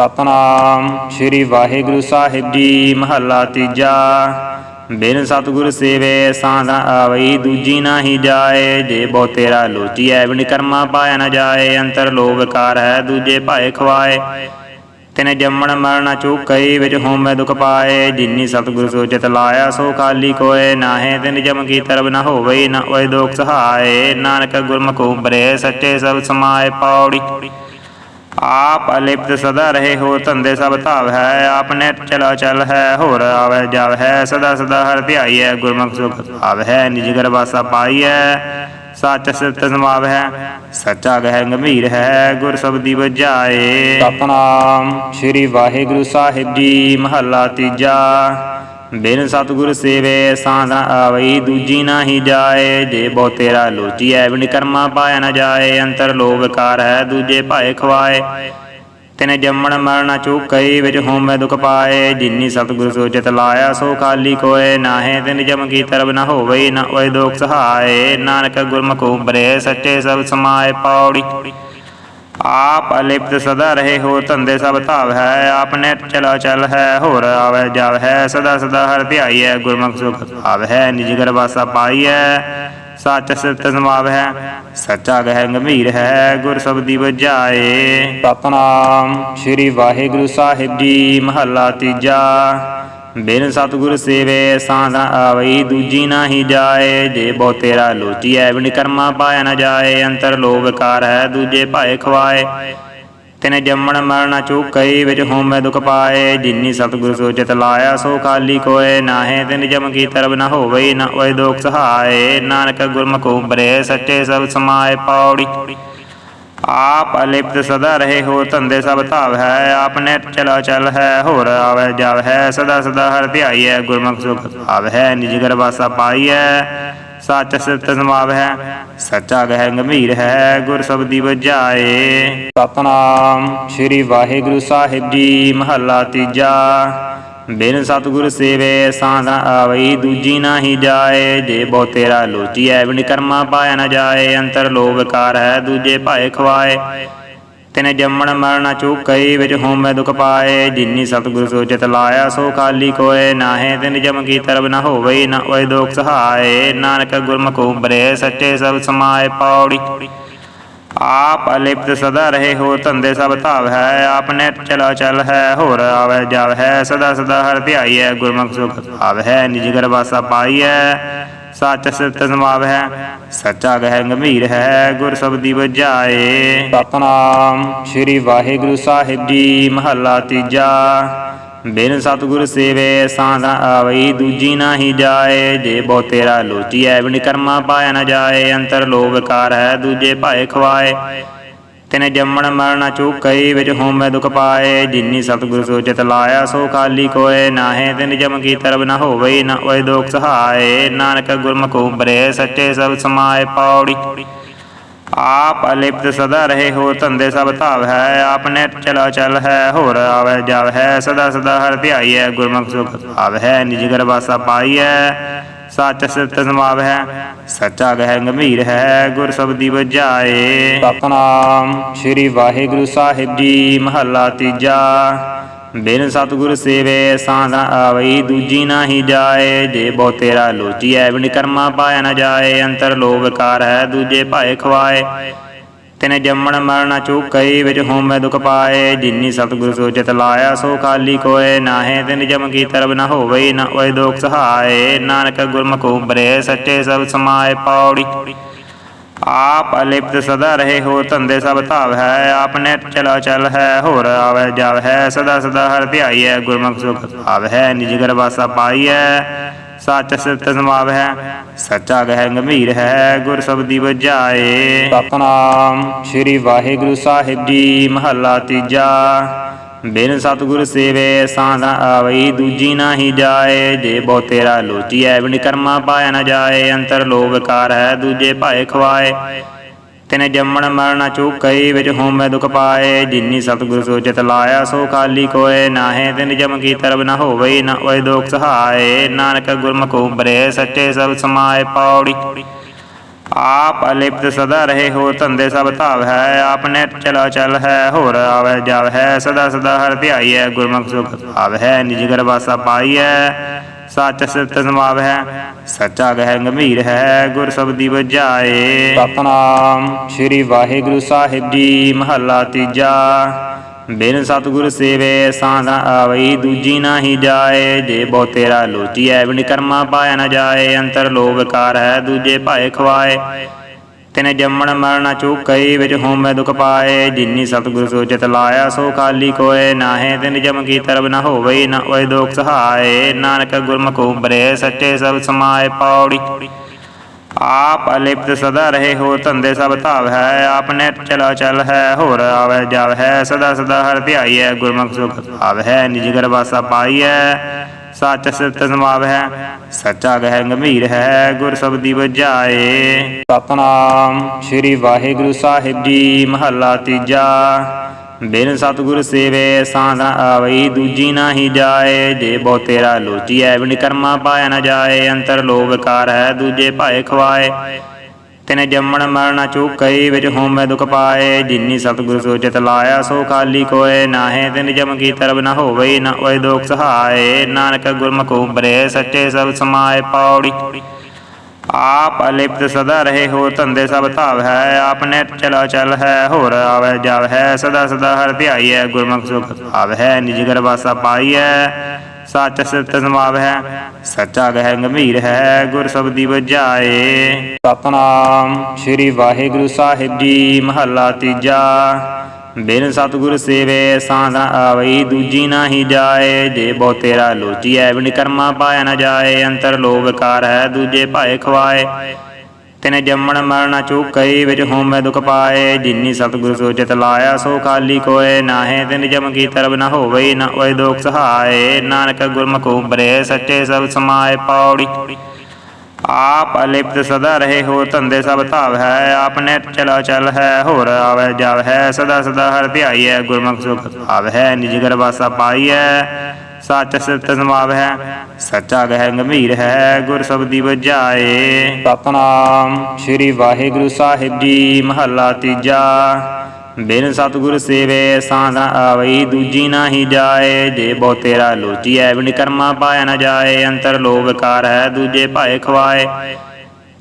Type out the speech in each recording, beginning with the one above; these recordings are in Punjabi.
ਸਤਨਾਮ ਸ੍ਰੀ ਵਾਹਿਗੁਰੂ ਸਾਹਿਬ ਜੀ ਮਹੱਲਾ ਤੀਜਾ। ਬਿਨ ਸਤਿਗੁਰ ਸੇਵੇ ਸਾਧਨ ਆਵਈ, ਦੂਜੀ ਨਾਹੀ ਜਾਏ। ਜੇ ਬਹੁ ਤੇਰਾ ਲੋਚੀਐ ਬਿਨ ਕਰਮਾ ਪਾਇਆ ਨਾ ਜਾਏ। ਅੰਤਰ ਲੋਭ ਕਾਰ ਹੈ, ਦੂਜੇ ਭਾਏ ਖਵਾਏ। ਤਿਨੇ ਜੰਮਣ ਮਰਨ ਚੁਕਈ, ਵਿੱਚ ਹੋਮੈ ਦੁਖ ਪਾਏ। ਜਿਨੀ ਸਤਿਗੁਰ ਸੋਚਿਤ ਲਾਇਆ, ਸੋ ਖਾਲੀ ਕੋਏ। ਨਾਹੇ ਤਿਨ ਜਮ ਕੀ ਤਰਬ ਨਾ ਹੋਵਈ, ਨਾ ਓਏ ਦੋਖ ਸਹਾਏ। ਨਾਨਕ ਗੁਰਮੁਖ ਉਬਰੇ ਸੱਚੇ ਸਭ ਸਮਾਏ ਪਾਉੜੀ ਆਪ ਅਲਿਪਤ ਸਦਾ ਰਹੇ ਹੋ, ਧੰਦੇ ਸਭ ਧਾਵ ਹੈ ਆਪਨੇ ਚਲਾ ਚਲ ਹੈ, ਹੋਰ ਆਵੇ ਜਾਵ ਹੈ, ਸਦਾ ਸਦਾ ਹਰ ਧਿਆਈਐ ਗੁਰਮੁਖ ਸੁਖ ਭਾਵ ਹੈ, ਨਿਜ ਘਰ ਵਾਸਾ ਹੈ, ਸੱਚ ਸਿਤ ਸਮਾਵ ਹੈ, ਸੱਚਾ ਗਹਿ ਗੰਭੀਰ ਹੈ, ਗੁਰ ਸਬਦੀ ਵਜਾਏ। ਸਤਨਾਮ ਸ੍ਰੀ ਵਾਹਿਗੁਰੂ ਸਾਹਿਬ ਜੀ, ਮਹੱਲਾ ਤੀਜਾ। ਬਿਨ ਸਤਿਗੁਰ ਸੇਵੇ ਸਾਧਨ ਆਵਈ, ਦੂਜੀ ਨਾਹੀ ਜਾਏ। ਜੇ ਬਹੁ ਤੇਰਾ ਲੋਚੀਐ ਬਿਨ ਕਰਮਾ ਪਾਇਆ ਨਾ ਜਾਏ। ਅੰਤਰ ਲੋਭ ਕਾਰ ਹੈ, ਦੂਜੇ ਭਾਏ ਖਵਾਏ। ਤਿਨੇ ਜੰਮਣ ਮਰਨ ਚੁਕਈ, ਵਿੱਚ ਹੋਮੈ ਦੁਖ ਪਾਏ। ਜਿਨੀ ਸਤਿਗੁਰ ਸੋਚਿਤ ਲਾਇਆ, ਸੋ ਖਾਲੀ ਕੋਏ। ਨਾਹੇ ਤਿਨ ਜਮ ਕੀ ਤਰਬ ਨਾ ਹੋਵਈ, ਨਾ ਓਏ ਦੋਖ ਸਹਾਏ। ਨਾਨਕ ਗੁਰਮੁਖ ਉਬਰੇ ਸੱਚੇ ਸਭ ਸਮਾਏ ਪਾਉੜੀ ਆਪ ਅਲਿਪਤ ਸਦਾ ਰਹੇ ਹੋ, ਧੰਦੇ ਸਭ ਧਾਵ ਹੈ ਆਪਨੇ ਚਲਾ ਚਲ ਹੈ, ਹੋਰ ਆਵੇ ਜਾਵ ਹੈ, ਸਦਾ ਸਦਾ ਹਰ ਧਿਆਈਐ ਗੁਰਮੁਖ ਸੁਖ ਭਾਵ ਹੈ, ਨਿਜ ਘਰ ਵਾਸਾ ਪਾਈਐ ਸੱਚ ਸਿਤ ਸਮਾਵ ਹੈ, ਸੱਚਾ ਗਹਿ ਗੰਭੀਰ ਹੈ, ਗੁਰ ਸਬਦੀ ਵਜਾਏ। ਸਤਨਾਮ ਸ੍ਰੀ ਵਾਹਿਗੁਰੂ ਸਾਹਿਬ ਜੀ, ਮਹੱਲਾ ਤੀਜਾ। ਬਿਨ ਸਤਿਗੁਰ ਸੇਵੇ ਸਾਧਨ ਆਵਈ, ਦੂਜੀ ਨਾਹੀ ਜਾਏ। ਜੇ ਬਹੁ ਤੇਰਾ ਲੋਚੀਐ ਬਿਨ ਕਰਮਾ ਪਾਇਆ ਨਾ ਜਾਏ। ਅੰਤਰ ਲੋਭ ਕਾਰ ਹੈ, ਦੂਜੇ ਭਾਏ ਖਵਾਏ। ਤਿਨੇ ਜੰਮਣ ਮਰਨ ਚੁਕਈ, ਵਿੱਚ ਹੋਮੈ ਦੁਖ ਪਾਏ। ਜਿਨੀ ਸਤਿਗੁਰ ਸੋਚਿਤ ਲਾਇਆ, ਸੋ ਖਾਲੀ ਕੋਏ। ਨਾਹੇ ਤਿਨ ਜਮ ਕੀ ਤਰਬ ਨਾ ਹੋਵਈ, ਨਾ ਓਏ ਦੋਖ ਸਹਾਏ। ਨਾਨਕ ਗੁਰਮੁਖ ਉਬਰੇ ਸੱਚੇ ਸਭ ਸਮਾਏ ਪਾਉੜੀ ਆਪ ਅਲਿਪਤ ਸਦਾ ਰਹੇ ਹੋ, ਧੰਦੇ ਸਭ ਧਾਵ ਹੈ ਆਪਨੇ ਚਲਾ ਚਲ ਹੈ, ਹੋਰ ਆਵੇ ਜਾਵ ਹੈ, ਸਦਾ ਸਦਾ ਹਰ ਧਿਆਈਐ ਗੁਰਮੁਖ ਸੁਖ ਭਾਵ ਹੈ, ਨਿਜ ਘਰ ਵਾਸਾ ਹੈ, ਸੱਚ ਸਿਤ ਸਮਾਵ ਹੈ, ਸੱਚਾ ਗਹਿ ਗੰਭੀਰ ਹੈ, ਗੁਰ ਸਬਦੀ ਵਜਾਏ। ਸਤਨਾਮ ਸ੍ਰੀ ਵਾਹਿਗੁਰੂ ਸਾਹਿਬ ਜੀ, ਮਹੱਲਾ ਤੀਜਾ। ਬਿਨ ਸਤਿਗੁਰ ਸੇਵੇ ਸਾਧਨ ਆਵਈ, ਦੂਜੀ ਨਾਹੀ ਜਾਏ। ਜੇ ਬਹੁ ਤੇਰਾ ਲੋਚੀਐ ਬਿਨ ਕਰਮਾ ਪਾਇਆ ਨਾ ਜਾਏ। ਅੰਤਰ ਲੋਭ ਕਾਰ ਹੈ, ਦੂਜੇ ਭਾਏ ਖਵਾਏ। ਤਿਨੇ ਜੰਮਣ ਮਰਨ ਚੁਕਈ, ਵਿੱਚ ਹੋਮੈ ਦੁਖ ਪਾਏ। ਜਿਨੀ ਸਤਿਗੁਰ ਸੋਚਿਤ ਲਾਇਆ, ਸੋ ਖਾਲੀ ਕੋਏ। ਨਾਹੇ ਤਿਨ ਜਮ ਕੀ ਤਰਬ ਨਾ ਹੋਵਈ, ਨਾ ਓਏ ਦੋਖ ਸਹਾਏ। ਨਾਨਕ ਗੁਰਮੁਖ ਉਬਰੇ ਸੱਚੇ ਸਭ ਸਮਾਏ, ਪੌੜੀ। ਆਪ ਅਲਿਪਤ ਸਦਾ ਰਹੇ ਹੋ, ਧੰਦੇ ਸਭ ਧਾਵ ਹੈ ਆਪਨੇ ਚਲਾ ਚਲ ਹੈ, ਹੋਰ ਆਵੇ ਜਾਵ ਹੈ, ਸਦਾ ਸਦਾ ਹਰ ਧਿਆਈਐ ਗੁਰਮੁਖ ਸੁਖ ਭਾਵ ਹੈ, ਨਿਜ ਘਰ ਵਾਸਾ ਪਾਈਐ ਸੱਚ ਸਿਤ ਸਮਾਵ ਹੈ, ਸੱਚਾ ਗਹਿ ਗੰਭੀਰ ਹੈ, ਗੁਰ ਸਬਦੀ ਵਜਾਏ। ਸਤਨਾਮ ਸ੍ਰੀ ਵਾਹਿਗੁਰੂ ਸਾਹਿਬ ਜੀ, ਮਹੱਲਾ ਤੀਜਾ। ਬਿਨ ਸਤਿਗੁਰ ਸੇਵੇ ਸਾਧਨ ਆਵਈ, ਦੂਜੀ ਨਾਹੀ ਜਾਏ। ਜੇ ਬਹੁ ਤੇਰਾ ਲੋਚੀਐ ਬਿਨ ਕਰਮਾ ਪਾਇਆ ਨਾ ਜਾਏ। ਅੰਤਰ ਲੋਭ ਕਾਰ ਹੈ, ਦੂਜੇ ਭਾਏ ਖਵਾਏ। ਤਿਨੇ ਜੰਮਣ ਮਰਨ ਚੁਕਈ, ਵਿੱਚ ਹੋਮੈ ਦੁਖ ਪਾਏ। ਜਿਨੀ ਸਤਿਗੁਰ ਸੋਚਿਤ ਲਾਇਆ, ਸੋ ਖਾਲੀ ਕੋਏ। ਨਾਹੇ ਤਿਨ ਜਮ ਕੀ ਤਰਬ ਨਾ ਹੋਵਈ, ਨਾ ਓਏ ਦੋਖ ਸਹਾਏ। ਨਾਨਕ ਗੁਰਮੁਖ ਉਬਰੇ ਸੱਚੇ ਸਭ ਸਮਾਏ ਪਾਉੜੀ ਆਪ ਅਲਿਪਤ ਸਦਾ ਰਹੇ ਹੋ ਧੰਦੇ ਸਭ ਧਾਵ ਹੈ ਆਪਨੇ ਚਲਾ ਚਲ ਹੈ ਹੋਰ ਆਵੇ ਜਾਵ ਹੈ ਸਦਾ ਸਦਾ ਹਰ ਧਿਆਈਐ ਗੁਰਮੁਖ ਸੁਖ ਭਾਵ ਹੈ ਨਿਜ ਘਰ ਵਾਸਾ ਪਾਈਐ ਸੱਚ ਸਿਤ ਸਮਾਵ ਹੈ ਸੱਚਾ ਗਹਿ ਗੰਭੀਰ ਹੈ ਗੁਰ ਸਬਦੀ ਵਜਾਏ। ਸਤਨਾਮ ਸ੍ਰੀ ਵਾਹਿਗੁਰੂ ਸਾਹਿਬ ਜੀ ਮਹੱਲਾ ਤੀਜਾ। ਬਿਨ ਸਤਿਗੁਰ ਸੇਵੇ ਸਾਧਨ ਆਵਈ, ਦੂਜੀ ਨਾਹੀ ਜਾਏ। ਜੇ ਬਹੁ ਤੇਰਾ ਲੋਚੀਐ ਬਿਨ ਕਰਮਾ ਪਾਇਆ ਨਾ ਜਾਏ। ਅੰਤਰ ਲੋਭ ਕਾਰ ਹੈ, ਦੂਜੇ ਭਾਏ ਖਵਾਏ। ਤਿਨੇ ਜੰਮਣ ਮਰਨ ਚੁਕਈ, ਵਿੱਚ ਹੋਮੈ ਦੁਖ ਪਾਏ। ਜਿਨੀ ਸਤਿਗੁਰ ਸੋਚਿਤ ਲਾਇਆ, ਸੋ ਖਾਲੀ ਕੋਏ। ਨਾਹੇ ਤਿਨ ਜਮ ਕੀ ਤਰਬ ਨ ਹੋਵਈ, ਨ ਓਏ ਦੋਖ ਸਹਾਏ। ਨਾਨਕ ਗੁਰਮੁਖ ਉਬਰੇ ਸੱਚੇ ਸਭ ਸਮਾਏ ਪਾਉੜੀ ਆਪ ਅਲਿਪਤ ਸਦਾ ਰਹੇ ਹੋ, ਧੰਦੇ ਸਭ ਧਾਵ ਹੈ ਆਪਨੇ ਚਲਾ ਚਲ ਹੈ, ਹੋਰ ਆਵੇ ਜਾਵ ਹੈ, ਸਦਾ ਸਦਾ ਹਰ ਧਿਆਈਐ ਗੁਰਮੁਖ ਸੁਖ ਭਾਵ ਹੈ, ਨਿਜ ਘਰ ਵਾਸਾ ਪਾਈਐ ਸੱਚ ਸਿਤ ਸਮਾਵ ਹੈ, ਸੱਚਾ ਗਹਿ ਗੰਭੀਰ ਹੈ, ਗੁਰ ਸਬਦੀ ਵਜਾਏ। ਸਤਨਾਮ ਸ੍ਰੀ ਵਾਹਿਗੁਰੂ ਸਾਹਿਬ ਜੀ, ਮਹੱਲਾ ਤੀਜਾ। ਬਿਨ ਸਤਿਗੁਰ ਸੇਵੇ ਸਾਧਨ ਆਵਈ, ਦੂਜੀ ਨਾਹੀ ਜਾਏ। ਜੇ ਬਹੁ ਤੇਰਾ ਲੋਚੀਐ ਬਿਨ ਕਰਮਾ ਪਾਇਆ ਨਾ ਜਾਏ। ਅੰਤਰ ਲੋਭ ਕਾਰ ਹੈ, ਦੂਜੇ ਭਾਏ ਖਵਾਏ। ਤਿਨੇ ਜੰਮਣ ਮਰਨ ਚੁਕਈ, ਵਿੱਚ ਹੋਮੈ ਦੁਖ ਪਾਏ। ਜਿਨੀ ਸਤਿਗੁਰ ਸੋਚਿਤ ਲਾਇਆ, ਸੋ ਖਾਲੀ ਕੋਏ। ਨਾਹੇ ਤਿਨ ਜਮ ਕੀ ਤਰਬ ਨਾ ਹੋਵਈ, ਨਾ ਓਏ ਦੋਖ ਸਹਾਏ। ਨਾਨਕ ਗੁਰਮੁਖ ਉਬਰੇ ਸੱਚੇ ਸਭ ਸਮਾਏ ਪਾਉੜੀ ਆਪ ਅਲਿਪਤ ਸਦਾ ਰਹੇ ਹੋ, ਧੰਦੇ ਸਭ ਧਾਵ ਹੈ ਆਪਨੇ ਚਲਾ ਚਲ ਹੈ, ਹੋਰ ਆਵੇ ਜਾਵ ਹੈ, ਸਦਾ ਸਦਾ ਹਰ ਧਿਆਈਐ ਗੁਰਮੁਖ ਸੁਖ ਭਾਵ ਹੈ, ਨਿਜ ਘਰ ਵਾਸਾ ਹੈ, ਸੱਚ ਸਿਤ ਸਮਾਵ ਹੈ, ਸੱਚਾ ਗਹਿ ਗੰਭੀਰ ਹੈ, ਗੁਰ ਸਬਦੀ ਵਜਾਏ। ਸਤਨਾਮ ਸ੍ਰੀ ਵਾਹਿਗੁਰੂ ਸਾਹਿਬ ਜੀ, ਮਹੱਲਾ ਤੀਜਾ। ਬਿਨ ਸਤਿਗੁਰ ਸੇਵੇ ਸਾਧਾ ਆਵਈ, ਦੂਜੀ ਨਾਹੀ ਜਾਏ। ਜੇ ਬਹੁ ਤੇਰਾ ਲੋਚੀਐ ਬਿਨ ਕਰਮਾ ਪਾਇਆ ਨਾ ਜਾਏ। ਅੰਤਰ ਲੋਭ ਵਿਕਾਰ ਹੈ, ਦੂਜੇ ਭਾਏ ਖਵਾਏ। ਤਿਨੇ ਜੰਮਣ ਮਰਨ ਚੁਕਈ, ਵਿੱਚ ਹੋਮੈ ਦੁਖ ਪਾਏ। ਜਿਨੀ ਸਤਿਗੁਰ ਸੋਚਿਤ ਲਾਇਆ, ਸੋ ਖਾਲੀ ਕੋਏ। ਨਾਹੇ ਤਿਨ ਜਮ ਕੀ ਤਰਬ ਨ ਹੋਵਈ, ਨ ਓਏ ਦੋਖ ਸਹਾਏ। ਨਾਨਕ ਗੁਰਮੁਖ ਉਬਰੇ ਸੱਚੇ ਸਭ ਸਮਾਏ, ਪੌੜੀ। ਆਪ ਅਲਿਪਤ ਸਦਾ ਰਹੇ ਹੋ, ਧੰਦੇ ਸਭ ਧਾਵ ਹੈ ਆਪਨੇ ਚਲਾ ਚਲ ਹੈ, ਹੋਰ ਆਵੇ ਜਾਵ ਹੈ, ਸਦਾ ਸਦਾ ਹਰ ਧਿਆਈਐ, ਗੁਰਮੁਖ ਸੁਖ ਭਾਵ ਹੈ, ਨਿਜ ਘਰ ਵਾਸਾ ਹੈ ਸੱਚ ਸਿਤ ਸਮਾਵ ਹੈ, ਸੱਚਾ ਗਹਿ ਗੰਭੀਰ ਹੈ, ਗੁਰ ਸਬਦੀ ਵਜਾਏ। ਸਤਨਾਮ ਸ੍ਰੀ ਵਾਹਿਗੁਰੂ ਸਾਹਿਬ ਜੀ, ਮਹੱਲਾ ਤੀਜਾ। ਬਿਨ ਸਤਿਗੁਰ ਸੇਵੇ ਸਾਧਾ ਆਵਈ, ਦੂਜੀ ਨਾਹੀ ਜਾਏ। ਜੇ ਬਹੁ ਤੇਰਾ ਲੋਚੀਐ ਬਿਨ ਕਰਮਾ ਪਾਇਆ ਨਾ ਜਾਏ। ਅੰਤਰ ਲੋਭ ਵਿਕਾਰ ਹੈ, ਦੂਜੇ ਭਾਏ ਖਵਾਏ। ਤਿਨੇ ਜੰਮਣ ਮਰਨ ਚੁਕਈ, ਵਿੱਚ ਹੋਮੈ ਦੁਖ ਪਾਏ। ਜਿਨੀ ਸਤਿਗੁਰ ਸੋਚਿਤ ਲਾਇਆ, ਸੋ ਖਾਲੀ ਕੋਏ। ਨਾਹੇ ਤਿਨ ਜਮ ਕੀ ਤਰਬ ਨਾ ਹੋਵਈ, ਨਾ ਓਏ ਦੋਖ ਸਹਾਏ। ਨਾਨਕ ਗੁਰਮੁਖ ਉਬਰੇ ਸੱਚੇ ਸਭ ਸਮਾਏ ਪਾਉੜੀ ਆਪ ਅਲਿਪਤ ਸਦਾ ਰਹੇ ਹੋ, ਧੰਦੇ ਸਭ ਧਾਵ ਹੈ ਆਪਨੇ ਚਲਾ ਚਲ ਹੈ, ਹੋਰ ਆਵੇ ਜਾਵ ਹੈ, ਸਦਾ ਸਦਾ ਹਰ ਧਿਆਈਐ ਗੁਰਮੁਖ ਸੁਖ ਭਾਵ ਹੈ, ਨਿਜ ਘਰ ਵਾਸਾ ਪਾਈਐ ਸੱਚ ਸਿਤ ਸਮਾਵ ਹੈ, ਸੱਚਾ ਗਹਿ ਗੰਭੀਰ ਹੈ, ਗੁਰ ਸਬਦੀ ਵਜਾਏ। ਸਤਨਾਮ ਸ੍ਰੀ ਵਾਹਿਗੁਰੂ ਸਾਹਿਬ ਜੀ, ਮਹੱਲਾ ਤੀਜਾ। ਬਿਨ ਸਤਿਗੁਰ ਸੇਵੇ ਸਾਧਾ ਆਵਈ, ਦੂਜੀ ਨਾਹੀ ਜਾਏ। ਜੇ ਬਹੁ ਤੇਰਾ ਲੋਚੀਐ ਬਿਨ ਕਰਮਾ ਪਾਇਆ ਨਾ ਜਾਏ। ਅੰਤਰ ਲੋਭ ਵਿਕਾਰ ਹੈ, ਦੂਜੇ ਭਾਏ ਖਵਾਏ। ਤਿਨੇ ਜੰਮਣ ਮਰਨ ਚੁਕਈ, ਵਿੱਚ ਹੋਮੈ ਦੁਖ ਪਾਏ। ਜਿਨੀ ਸਤਿਗੁਰ ਸੋਚਿਤ ਲਾਇਆ, ਸੋ ਖਾਲੀ ਕੋਏ। ਨਾਹੇ ਤਿਨ ਜਮ ਕੀ ਤਰਬ ਨਾ ਹੋਵਈ, ਨਾ ਓਏ ਦੋਖ ਸਹਾਏ। ਨਾਨਕ ਗੁਰਮੁਖ ਉਬਰੇ ਸੱਚੇ ਸਭ ਸਮਾਏ, ਪੌੜੀ। ਆਪ ਅਲਿਪਤ ਸਦਾ ਰਹੇ ਹੋ, ਧੰਦੇ ਸਭ ਧਾਵ ਹੈ ਆਪਨੇ ਚਲਾ ਚਲ ਹੈ, ਹੋਰ ਆਵੇ ਜਾਵ ਹੈ, ਸਦਾ ਸਦਾ ਹਰ ਧਿਆਈਐ ਗੁਰਮੁਖ ਸੁਖ ਭਾਵ ਹੈ, ਨਿਜ ਘਰ ਵਾਸਾ ਹੈ, ਸੱਚ ਸਿਤ ਸਮਾਵ ਹੈ, ਸੱਚਾ ਗਹਿ ਗੰਭੀਰ ਹੈ, ਗੁਰ ਸਬਦੀ ਵਜਾਏ। ਸਤਨਾਮ ਸ੍ਰੀ ਵਾਹਿਗੁਰੂ ਸਾਹਿਬ ਜੀ, ਮਹੱਲਾ ਤੀਜਾ। ਬਿਨ ਸਤਿਗੁਰ ਸੇਵੇ ਸਾਧਾ ਆਵਈ, ਦੂਜੀ ਨਾਹੀ ਜਾਏ। ਜੇ ਬਹੁ ਤੇਰਾ ਲੋਚੀਐ ਬਿਨ ਕਰਮਾ ਪਾਇਆ ਨਾ ਜਾਏ। ਅੰਤਰ ਲੋਭ ਵਿਕਾਰ ਹੈ, ਦੂਜੇ ਭਾਏ ਖਵਾਏ।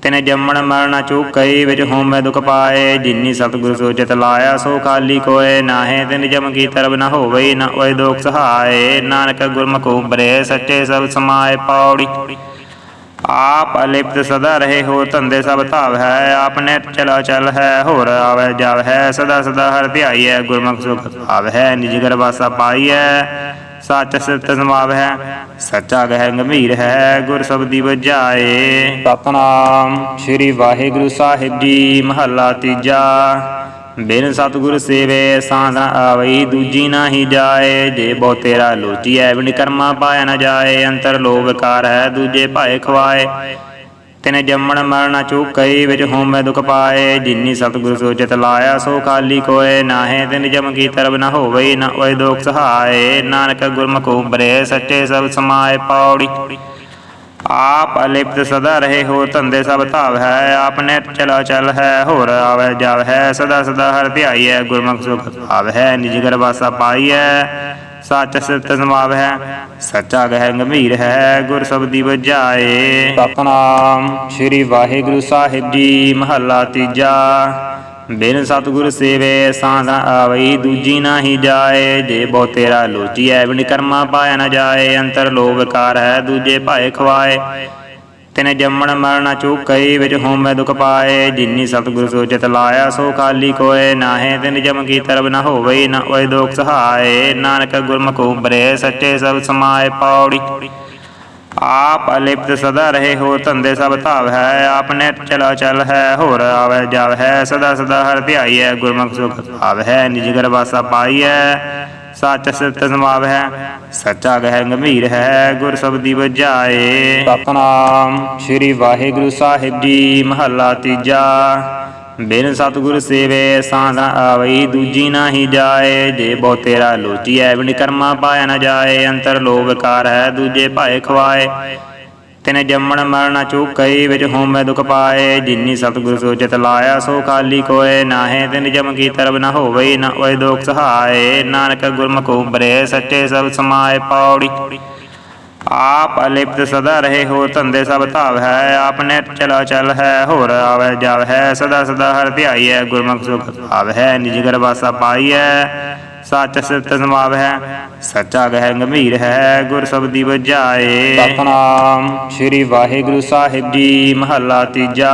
ਤਿਨੇ ਜੰਮਣ ਮਰਨ ਚੁਕਈ, ਵਿੱਚ ਹੋਮੈ ਦੁਖ ਪਾਏ। ਜਿਨੀ ਸਤਿਗੁਰ ਸੋਚਿਤ ਲਾਇਆ, ਸੋ ਖਾਲੀ ਕੋਏ। ਨਾਹੇ ਤਿਨ ਜਮ ਕੀ ਤਰਬ ਨਾ ਹੋਵਈ, ਨਾ ਓਏ ਦੋਖ ਸਹਾਏ। ਨਾਨਕ ਗੁਰਮੁਖ ਉਬਰੇ ਸੱਚੇ ਸਭ ਸਮਾਏ, ਪੌੜੀ। ਆਪ ਅਲਿਪਤ ਸਦਾ ਰਹੇ ਹੋ, ਧੰਦੇ ਸਭ ਧਾਵ ਹੈ ਆਪਨੇ ਚਲਾ ਚਲ ਹੈ, ਹੋਰ ਆਵੇ ਜਾਵ ਹੈ, ਸਦਾ ਸਦਾ ਹਰ ਧਿਆਈਐ ਗੁਰਮੁਖ ਸੁਖ ਭਾਵ ਹੈ, ਨਿਜ ਘਰ ਵਾਸਾ ਹੈ, ਸੱਚ ਸਿਤ ਸਮਾਵ ਹੈ, ਸੱਚਾ ਗਹਿ ਗੰਭੀਰ ਹੈ, ਗੁਰ ਸਬਦੀ ਵਜਾਏ। ਸਤਨਾਮ ਸ੍ਰੀ ਵਾਹਿਗੁਰੂ ਸਾਹਿਬ ਜੀ, ਮਹੱਲਾ ਤੀਜਾ। ਬਿਨ ਸਤਿਗੁਰ ਸੇਵੇ ਸਾਧਾ ਆਵਈ, ਦੂਜੀ ਨਾਹੀ ਜਾਏ। ਜੇ ਬਹੁ ਤੇਰਾ ਲੋਚੀਐ ਬਿਨ ਕਰਮਾ ਪਾਇਆ ਨਾ ਜਾਏ। ਅੰਤਰ ਲੋਭ ਵਿਕਾਰ ਹੈ, ਦੂਜੇ ਭਾਏ ਖਵਾਏ। ਤਿਨੇ ਜੰਮਣ ਮਰਨ ਚੁਕਈ, ਵਿੱਚ ਹੋਮੈ ਦੁਖ ਪਾਏ। ਜਿਨੀ ਸਤਿਗੁਰ ਸੋਚਿਤ ਲਾਇਆ, ਸੋ ਖਾਲੀ ਕੋਏ। ਨਾਹੇ ਤਿਨ ਜਮ ਕੀ ਤਰਬ ਨ ਹੋਵਈ, ਨ ਓਏ ਦੋਖ ਸਹਾਏ। ਨਾਨਕ ਗੁਰਮੁਖ ਉਬਰੇ ਸੱਚੇ ਸਭ ਸਮਾਏ, ਪੌੜੀ। ਆਪ ਅਲਿਪਤ ਸਦਾ ਰਹੇ ਹੋ, ਧੰਦੇ ਸਭ ਧਾਵ ਹੈ ਆਪਨੇ ਚਲਾ ਚਲ ਹੈ, ਹੋਰ ਆਵੇ ਜਾਵ ਹੈ, ਸਦਾ ਸਦਾ ਹਰ ਧਿਆਈਐ ਗੁਰਮੁਖ ਸੁਖ ਭਾਵ ਹੈ, ਨਿਜ ਘਰ ਵਾਸਾ ਪਾਈਐ ਸੱਚ ਸਿਤ ਸਮਾਵ ਹੈ, ਸੱਚਾ ਗਹਿ ਗੰਭੀਰ ਹੈ, ਗੁਰ ਸਬਦੀ ਵਜਾਏ। ਸਤਨਾਮ ਸ੍ਰੀ ਵਾਹਿਗੁਰੂ ਸਾਹਿਬ ਜੀ, ਮਹੱਲਾ ਤੀਜਾ। ਬਿਨ ਸਤਿਗੁਰ ਸੇਵੇ ਸਾਧਾ ਆਵਈ, ਦੂਜੀ ਨਾਹੀ ਜਾਏ। ਜੇ ਬਹੁ ਤੇਰਾ ਲੋਚੀਐ ਬਿਨ ਕਰਮਾ ਪਾਇਆ ਨਾ ਜਾਏ। ਅੰਤਰ ਲੋਭ ਵਿਕਾਰ ਹੈ, ਦੂਜੇ ਭਾਏ ਖਵਾਏ। ਤਿਨੇ ਜੰਮਣ ਮਰਨ ਚੁਕਈ, ਵਿੱਚ ਹੋਮੈ ਦੁਖ ਪਾਏ। ਜਿਨੀ ਸਤਿਗੁਰ ਸੋਚਿਤ ਲਾਇਆ, ਸੋ ਖਾਲੀ ਕੋਏ। ਨਾਹੇ ਤਿਨ ਜਮ ਕੀ ਤਰਬ ਨਾ ਹੋਵਈ, ਨਾ ਓਏ ਦੋਖ ਸਹਾਏ। ਨਾਨਕ ਗੁਰਮੁਖ ਉਬਰੇ ਸੱਚੇ ਸਭ ਸਮਾਏ ਪਾਉੜੀ ਆਪ ਅਲਿਪਤ ਸਦਾ ਰਹੇ ਹੋ ਧੰਦੇ ਸਭ ਧਾਵ ਹੈ ਆਪਨੇ ਚਲਾ ਚਲ ਹੈ ਹੋਰ ਆਵੇ ਜਾਵ ਹੈ ਸਦਾ ਸਦਾ ਹਰ ਧਿਆਈਐ ਗੁਰਮੁਖ ਸੁਖ ਭਾਵ ਹੈ ਨਿਜ ਘਰ ਵਾਸਾ ਪਾਈਐ ਸੱਚ ਸਿਤ ਸਮਾਵ ਹੈ ਸੱਚਾ ਗਹਿ ਗੰਭੀਰ ਹੈ ਗੁਰ ਸਬਦੀ ਵਜਾਏ। ਸਤਨਾਮ ਸ੍ਰੀ ਵਾਹਿਗੁਰੂ ਸਾਹਿਬ ਜੀ ਮਹੱਲਾ ਤੀਜਾ। ਬਿਨ ਸਤਿਗੁਰ ਸੇਵੇ ਸਾਧਾ ਆਵਈ, ਦੂਜੀ ਨਾਹੀ ਜਾਏ। ਜੇ ਬਹੁ ਤੇਰਾ ਲੋਚੀਐ ਬਿਨ ਕਰਮਾ ਪਾਇਆ ਨਾ ਜਾਏ। ਅੰਤਰ ਲੋਭ ਵਿਕਾਰ ਹੈ, ਦੂਜੇ ਭਾਏ ਖਵਾਏ। ਤਿਨ ਜੰਮਣ ਮਰਨ ਚੂਕਈ, ਵਿੱਚ ਹੋਮੈ ਦੁਖ ਪਾਏ। ਜਿਨੀ ਸਤਿਗੁਰ ਸੋਚਿਤ ਲਾਇਆ, ਸੋ ਖਾਲੀ ਕੋਏ। ਨਾਹੇ ਤਿਨ ਜਮ ਕੀ ਤਰਬ ਨ ਹੋਵਈ, ਨ ਓਏ ਦੋਖ ਸਹਾਏ। ਨਾਨਕ ਗੁਰਮੁਖ ਉਬਰੇ ਸੱਚੇ ਸਭ ਸਮਾਏ, ਪੌੜੀ। ਆਪ ਅਲਿਪਤ ਸਦਾ ਰਹੇ ਹੋ ਧੰਦੇ ਸਭ ਧਾਵ ਹੈ ਆਪਨੇ ਚਲਾ ਚਲ ਹੈ ਹੋਰ ਆਵੇ ਜਾਵ ਹੈ ਸਦਾ ਸਦਾ ਹਰ ਧਿਆਈਐ ਗੁਰਮੁਖ ਸੁਖ ਭਾਵ ਹੈ ਨਿਜ ਘਰ ਵਾਸਾ ਪਾਈਐ ਸੱਚ ਸਿਤ ਸਮਾਵ ਹੈ ਸੱਚਾ ਗਹਿ ਗੰਭੀਰ ਹੈ ਗੁਰ ਸਬਦੀ ਵਜਾਏ। ਸਤਨਾਮ ਸ੍ਰੀ ਵਾਹਿਗੁਰੂ ਸਾਹਿਬ ਜੀ ਮਹੱਲਾ ਤੀਜਾ।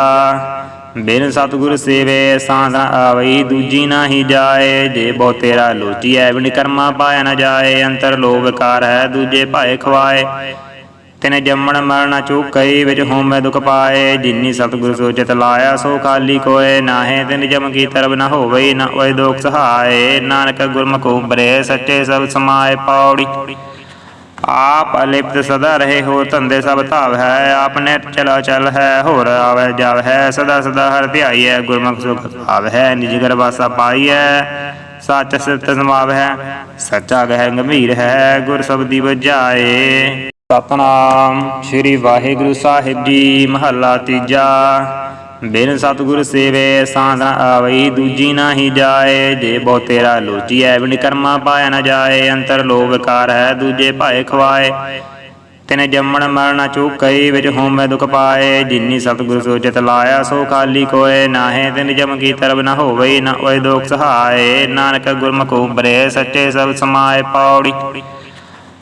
ਬਿਨ ਸਤਿਗੁਰ ਸੇਵੇ ਸਾਧਾ ਆਵਈ, ਦੂਜੀ ਨਾਹੀ ਜਾਏ। ਜੇ ਬਹੁ ਤੇਰਾ ਲੋਚੀਐ ਬਿਨ ਕਰਮਾ ਪਾਇਆ ਨ ਜਾਏ। ਅੰਤਰ ਲੋਭ ਕਾਰ ਹੈ, ਦੂਜੇ ਭਾਏ ਖਵਾਏ। ਤਿਨ ਜੰਮਣ ਮਰਨ ਚੂਕਈ, ਵਿੱਚ ਹੋਮੈ ਦੁਖ ਪਾਏ। ਜਿਨੀ ਸਤਿਗੁਰ ਸੋਚਿਤ ਲਾਇਆ, ਸੋ ਖਾਲੀ ਕੋਏ। ਨਾਹੇ ਤਿਨ ਜਮ ਕੀ ਤਰਬ ਨ ਹੋਵਈ, ਨ ਓਏ ਦੋਖ ਸਹਾਏ। ਨਾਨਕ ਗੁਰਮੁਖ ਉਬਰੇ ਸੱਚੇ ਸਭ ਸਮਾਏ ਪਾਉੜੀ ਆਪ ਅਲਿਪਤ ਸਦਾ ਰਹੇ ਹੋ, ਧੰਦੇ ਸਭ ਧਾਵ ਹੈ ਆਪਨੇ ਚਲਾ ਚਲ ਹੈ, ਹੋਰ ਆਵੇ ਜਾਵ ਹੈ, ਸਦਾ ਸਦਾ ਹਰ ਧਿਆਈਐ ਗੁਰਮੁਖ ਸੁਖ ਭਾਵ ਹੈ, ਨਿਜ ਘਰ ਵਾਸਾ ਪਾਈਐ ਸੱਚ ਸਿਤ ਸਮਾਵ ਹੈ, ਸੱਚਾ ਗਹਿ ਗੰਭੀਰ ਹੈ, ਗੁਰ ਸਬਦੀ ਵਜਾਏ। ਸਤਨਾਮ ਸ੍ਰੀ ਵਾਹਿਗੁਰੂ ਸਾਹਿਬ ਜੀ, ਮਹੱਲਾ ਤੀਜਾ। ਬਿਨ ਸਤਿਗੁਰ ਸੇਵੇ ਸਾਧਾ ਆਵਈ, ਦੂਜੀ ਨਾਹੀ ਜਾਏ। ਜੇ ਬਹੁ ਤੇਰਾ ਲੋਚੀਐ ਬਿਨ ਕਰਮਾ ਪਾਇਆ ਨ ਜਾਏ। ਅੰਤਰ ਲੋਭ ਕਾਰ ਹੈ, ਦੂਜੇ ਭਾਏ ਖਵਾਏ। ਤਿਨ ਜੰਮਣ ਮਰਨ ਚੂਕਈ, ਵਿੱਚ ਹੋਮੈ ਦੁਖ ਪਾਏ। ਜਿਨੀ ਸਤਿਗੁਰ ਸੋਚਿਤ ਲਾਇਆ, ਸੋ ਖਾਲੀ ਕੋਏ। ਨਾਹੇ ਤਿਨ ਜਮ ਕੀ ਤਰਬ ਨਾ ਹੋਵਈ, ਨਾ ਓਏ ਦੋਖ ਸਹਾਏ। ਨਾਨਕ ਗੁਰਮੁਖ ਉਬਰੇ ਸੱਚੇ ਸਭ ਸਮਾਏ, ਪੌੜੀ।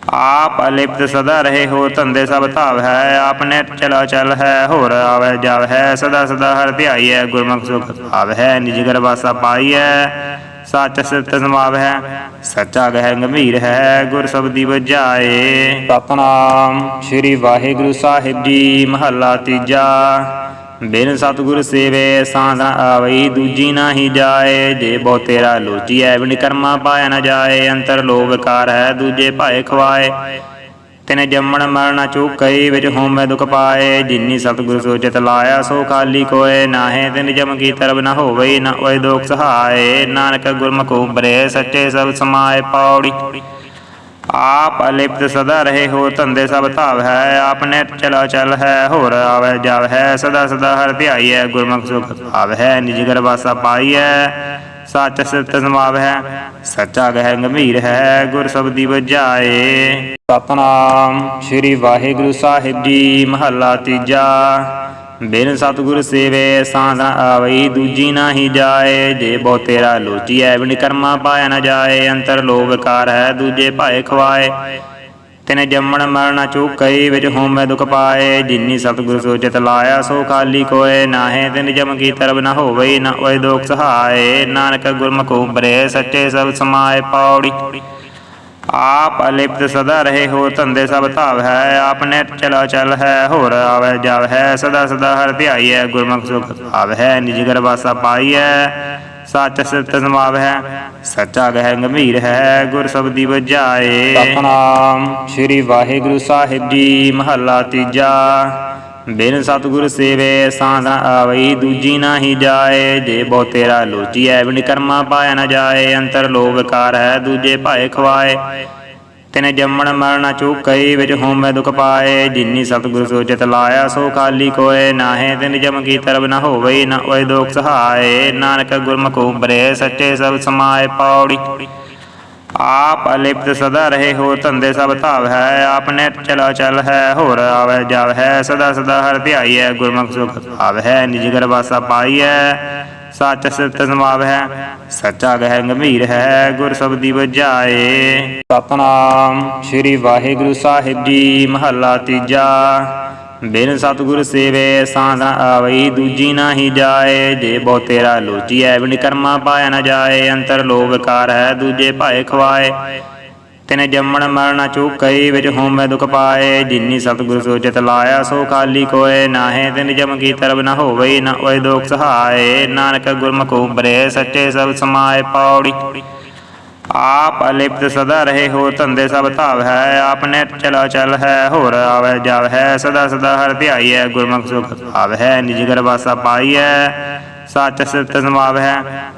ਆਪ ਅਲਿਪਤ ਸਦਾ ਰਹੇ ਹੋ, ਧੰਦੇ ਸਭ ਧਾਵ ਹੈ ਆਪਨੇ ਚਲਾ ਚਲ ਹੈ, ਹੋਰ ਆਵੇ ਜਾਵ ਹੈ, ਸਦਾ ਸਦਾ ਹਰ ਧਿਆਈਐ ਗੁਰਮੁਖ ਸੁਖ ਭਾਵ ਹੈ, ਨਿਜ ਘਰ ਵਾਸਾ ਹੈ, ਸੱਚ ਸਿਤ ਸਮਾਵ ਹੈ, ਸੱਚਾ ਗਹਿ ਗੰਭੀਰ ਹੈ, ਗੁਰ ਸਬਦੀ ਵਜਾਏ। ਸਤਨਾਮ ਸ੍ਰੀ ਵਾਹਿਗੁਰੂ ਸਾਹਿਬ ਜੀ, ਮਹੱਲਾ ਤੀਜਾ। ਬਿਨ ਸਤਿਗੁਰ ਸੇਵੇ ਸਾਧਾ ਆਵਈ, ਦੂਜੀ ਨਾਹੀ ਜਾਏ। ਜੇ ਬਹੁ ਤੇਰਾ ਲੋਚੀਐ ਬਿਨ ਕਰਮਾ ਪਾਇਆ ਨ ਜਾਏ। ਅੰਤਰ ਲੋਭ ਕਾਰ ਹੈ, ਦੂਜੇ ਭਾਏ ਖਵਾਏ। ਤਿਨ ਜੰਮਣ ਮਰਨ ਚੂਕਈ, ਵਿੱਚ ਹੋਮੈ ਦੁਖ ਪਾਏ। ਜਿਨੀ ਸਤਿਗੁਰ ਸੋਚਿਤ ਲਾਇਆ, ਸੋ ਖਾਲੀ ਕੋਏ। ਨਾਹੇ ਤਿਨ ਜਮ ਕੀ ਤਰਬ ਨ ਹੋਵਈ, ਨ ਓਏ ਦੋਖ ਸਹਾਏ। ਨਾਨਕ ਗੁਰਮੁਖ ਉਬਰੇ ਸੱਚੇ ਸਭ ਸਮਾਏ, ਪੌੜੀ। ਆਪ ਅਲਿਪਤ ਸਦਾ ਰਹੇ ਹੋ, ਧੰਦੇ ਸਭ ਧਾਵ ਹੈ, ਆਪਨੇ ਚਲਾ ਚਲ ਹੈ, ਹੋਰ ਆਵੇ ਜਾਵ ਹੈ, ਸਦਾ ਸਦਾ ਹਰ ਧਿਆਈਐ ਗੁਰਮੁਖ ਸੁਖ ਭਾਵ ਹੈ, ਨਿਜ ਘਰ ਵਾਸਾ ਪਾਈਐ ਸੱਚ ਸਿਤ ਸਮਾਵ ਹੈ, ਸੱਚਾ ਗਹਿ ਗੰਭੀਰ ਹੈ, ਗੁਰ ਸਬਦੀ ਵਜਾਏ। ਸਤਨਾਮ ਸ੍ਰੀ ਵਾਹਿਗੁਰੂ ਸਾਹਿਬ ਜੀ, ਮਹੱਲਾ ਤੀਜਾ। ਬਿਨ ਸਤਿਗੁਰ ਸੇਵੇ ਸਾਧਾ ਆਵਈ, ਦੂਜੀ ਨਾਹੀ ਜਾਏ। ਜੇ ਬਹੁ ਤੇਰਾ ਲੋਚੀਐ ਬਿਨ ਕਰਮਾ ਪਾਇਆ ਨ ਜਾਏ। ਅੰਤਰ ਲੋਭ ਕਾਰ ਹੈ, ਦੂਜੇ ਭਾਏ ਖਵਾਏ। ਤਿਨ ਜੰਮਣ ਮਰਨ ਚੂਕਈ, ਵਿੱਚ ਹੋਮੈ ਦੁਖ ਪਾਏ। ਜਿਨੀ ਸਤਿਗੁਰ ਸੋਚਿਤ ਲਾਇਆ, ਸੋ ਖਾਲੀ ਕੋਏ। ਨਾਹੇ ਤਿਨ ਜਮ ਕੀ ਤਰਬ ਨਾ ਹੋਵਈ, ਨਾ ਓਏ ਦੋਖ ਸਹਾਏ। ਨਾਨਕ ਗੁਰਮੁਖ ਉਬਰੇ ਸੱਚੇ ਸਭ ਸਮਾਏ, ਪੌੜੀ। ਆਪ ਅਲਿਪਤ ਸਦਾ ਰਹੇ ਹੋ, ਧੰਦੇ ਸਭ ਧਾਵ ਹੈ ਆਪਨੇ ਚਲਾ ਚਲ ਹੈ, ਹੋਰ ਆਵੇ ਜਾਵ ਹੈ, ਸਦਾ ਸਦਾ ਹਰ ਧਿਆਈਐ, ਗੁਰਮੁਖ ਸੁਖ ਭਾਵ ਹੈ, ਨਿਜ ਘਰ ਵਾਸਾ ਪਾਈਐ, ਸੱਚ ਸਿਤ ਸਮਾਵ ਹੈ, ਸੱਚਾ ਗਹਿ ਗੰਭੀਰ ਹੈ, ਗੁਰ ਸਬਦੀ ਵਜਾਏ। ਸਤਨਾਮ ਸ੍ਰੀ ਵਾਹਿਗੁਰੂ ਸਾਹਿਬ ਜੀ, ਮਹੱਲਾ ਤੀਜਾ। ਬਿਨ ਸਤਿਗੁਰ ਸੇਵੇ ਸਾਧਾ ਆਵਈ, ਦੂਜੀ ਨਾਹੀ ਜਾਏ। ਜੇ ਬਹੁ ਤੇਰਾ ਲੋਚੀਐ ਬਿਨ ਕਰਮਾ ਪਾਇਆ ਨ ਜਾਏ। ਅੰਤਰ ਲੋਭ ਕਾਰ ਹੈ, ਦੂਜੇ ਭਾਏ ਖਵਾਏ। ਤਿਨ ਜੰਮਣ ਮਰਨ ਚੂਕਈ, ਵਿੱਚ ਹੋਮੈ ਦੁਖ ਪਾਏ। ਜਿਨੀ ਸਤਿਗੁਰ ਸੋਚਿਤ ਲਾਇਆ, ਸੋ ਖਾਲੀ ਕੋਏ। ਨਾਹੇ ਤਿਨ ਜਮ ਕੀ ਤਰਬ ਨਾ ਹੋਵਈ, ਨਾ ਓਏ ਦੋਖ ਸਹਾਏ। ਨਾਨਕ ਗੁਰਮੁਖ ਉਬਰੇ ਸੱਚੇ ਸਭ ਸਮਾਏ ਪਾਉੜੀ ਆਪ ਅਲਿਪਤ ਸਦਾ ਰਹੇ ਹੋ, ਧੰਦੇ ਸਭ ਧਾਵ ਹੈ ਆਪਨੇ ਚਲਾ ਚਲ ਹੈ, ਹੋਰ ਆਵੇ ਜਾਵ ਹੈ, ਸਦਾ ਸਦਾ ਹਰ ਧਿਆਈਐ ਗੁਰਮੁਖ ਸੁਖ ਭਾਵ ਹੈ, ਨਿਜ ਘਰ ਵਾਸਾ ਪਾਈਐ ਸੱਚ ਸਿਤ ਸਮਾਵ ਹੈ, ਸੱਚਾ ਗਹਿ ਗੰਭੀਰ ਹੈ, ਗੁਰ ਸਬਦੀ ਵਜਾਏ। ਸਤਨਾਮ ਸ੍ਰੀ ਵਾਹਿਗੁਰੂ ਸਾਹਿਬ ਜੀ, ਮਹੱਲਾ ਤੀਜਾ। ਬਿਨ ਸਤਿਗੁਰ ਸੇਵੇ ਸਾਧਾ ਆਵਈ, ਦੂਜੀ ਨਾਹੀ ਜਾਏ। ਜੇ ਬਹੁ ਤੇਰਾ ਲੋਚੀਐ ਬਿਨ ਕਰਮਾ ਪਾਇਆ ਨ ਜਾਏ। ਅੰਤਰ ਲੋਭ ਕਾਰ ਹੈ, ਦੂਜੇ ਭਾਏ ਖਵਾਏ। ਤਿਨ ਜੰਮਣ ਮਰਨ ਚੂਕਈ, ਵਿੱਚ ਹੋਮੈ ਦੁਖ ਪਾਏ। ਜਿਨੀ ਸਤਿਗੁਰ ਸੋਚਿਤ ਲਾਇਆ, ਸੋ ਖਾਲੀ ਕੋਏ। ਨਾਹੇ ਤਿਨ ਜਮ ਕੀ ਤਰਬ ਨਾ ਹੋਵਈ, ਨਾ ਓਏ ਦੋਖ ਸਹਾਏ। ਨਾਨਕ ਗੁਰਮੁਖ ਉਬਰੇ ਸੱਚੇ ਸਭ ਸਮਾਏ ਪਾਉੜੀ ਆਪ ਅਲਿਪਤ ਸਦਾ ਰਹੇ ਹੋ, ਧੰਦੇ ਸਭ ਧਾਵ ਹੈ ਆਪਨੇ ਚਲਾ ਚਲ ਹੈ, ਹੋਰ ਆਵੇ ਜਾਵ ਹੈ, ਸਦਾ ਸਦਾ ਹਰ ਧਿਆਈਐ ਗੁਰਮੁਖ ਸੁਖ ਭਾਵ ਹੈ, ਨਿਜ ਘਰ ਵਾਸਾ ਹੈ, ਸੱਚ ਸਿਤ ਸਮਾਵ ਹੈ,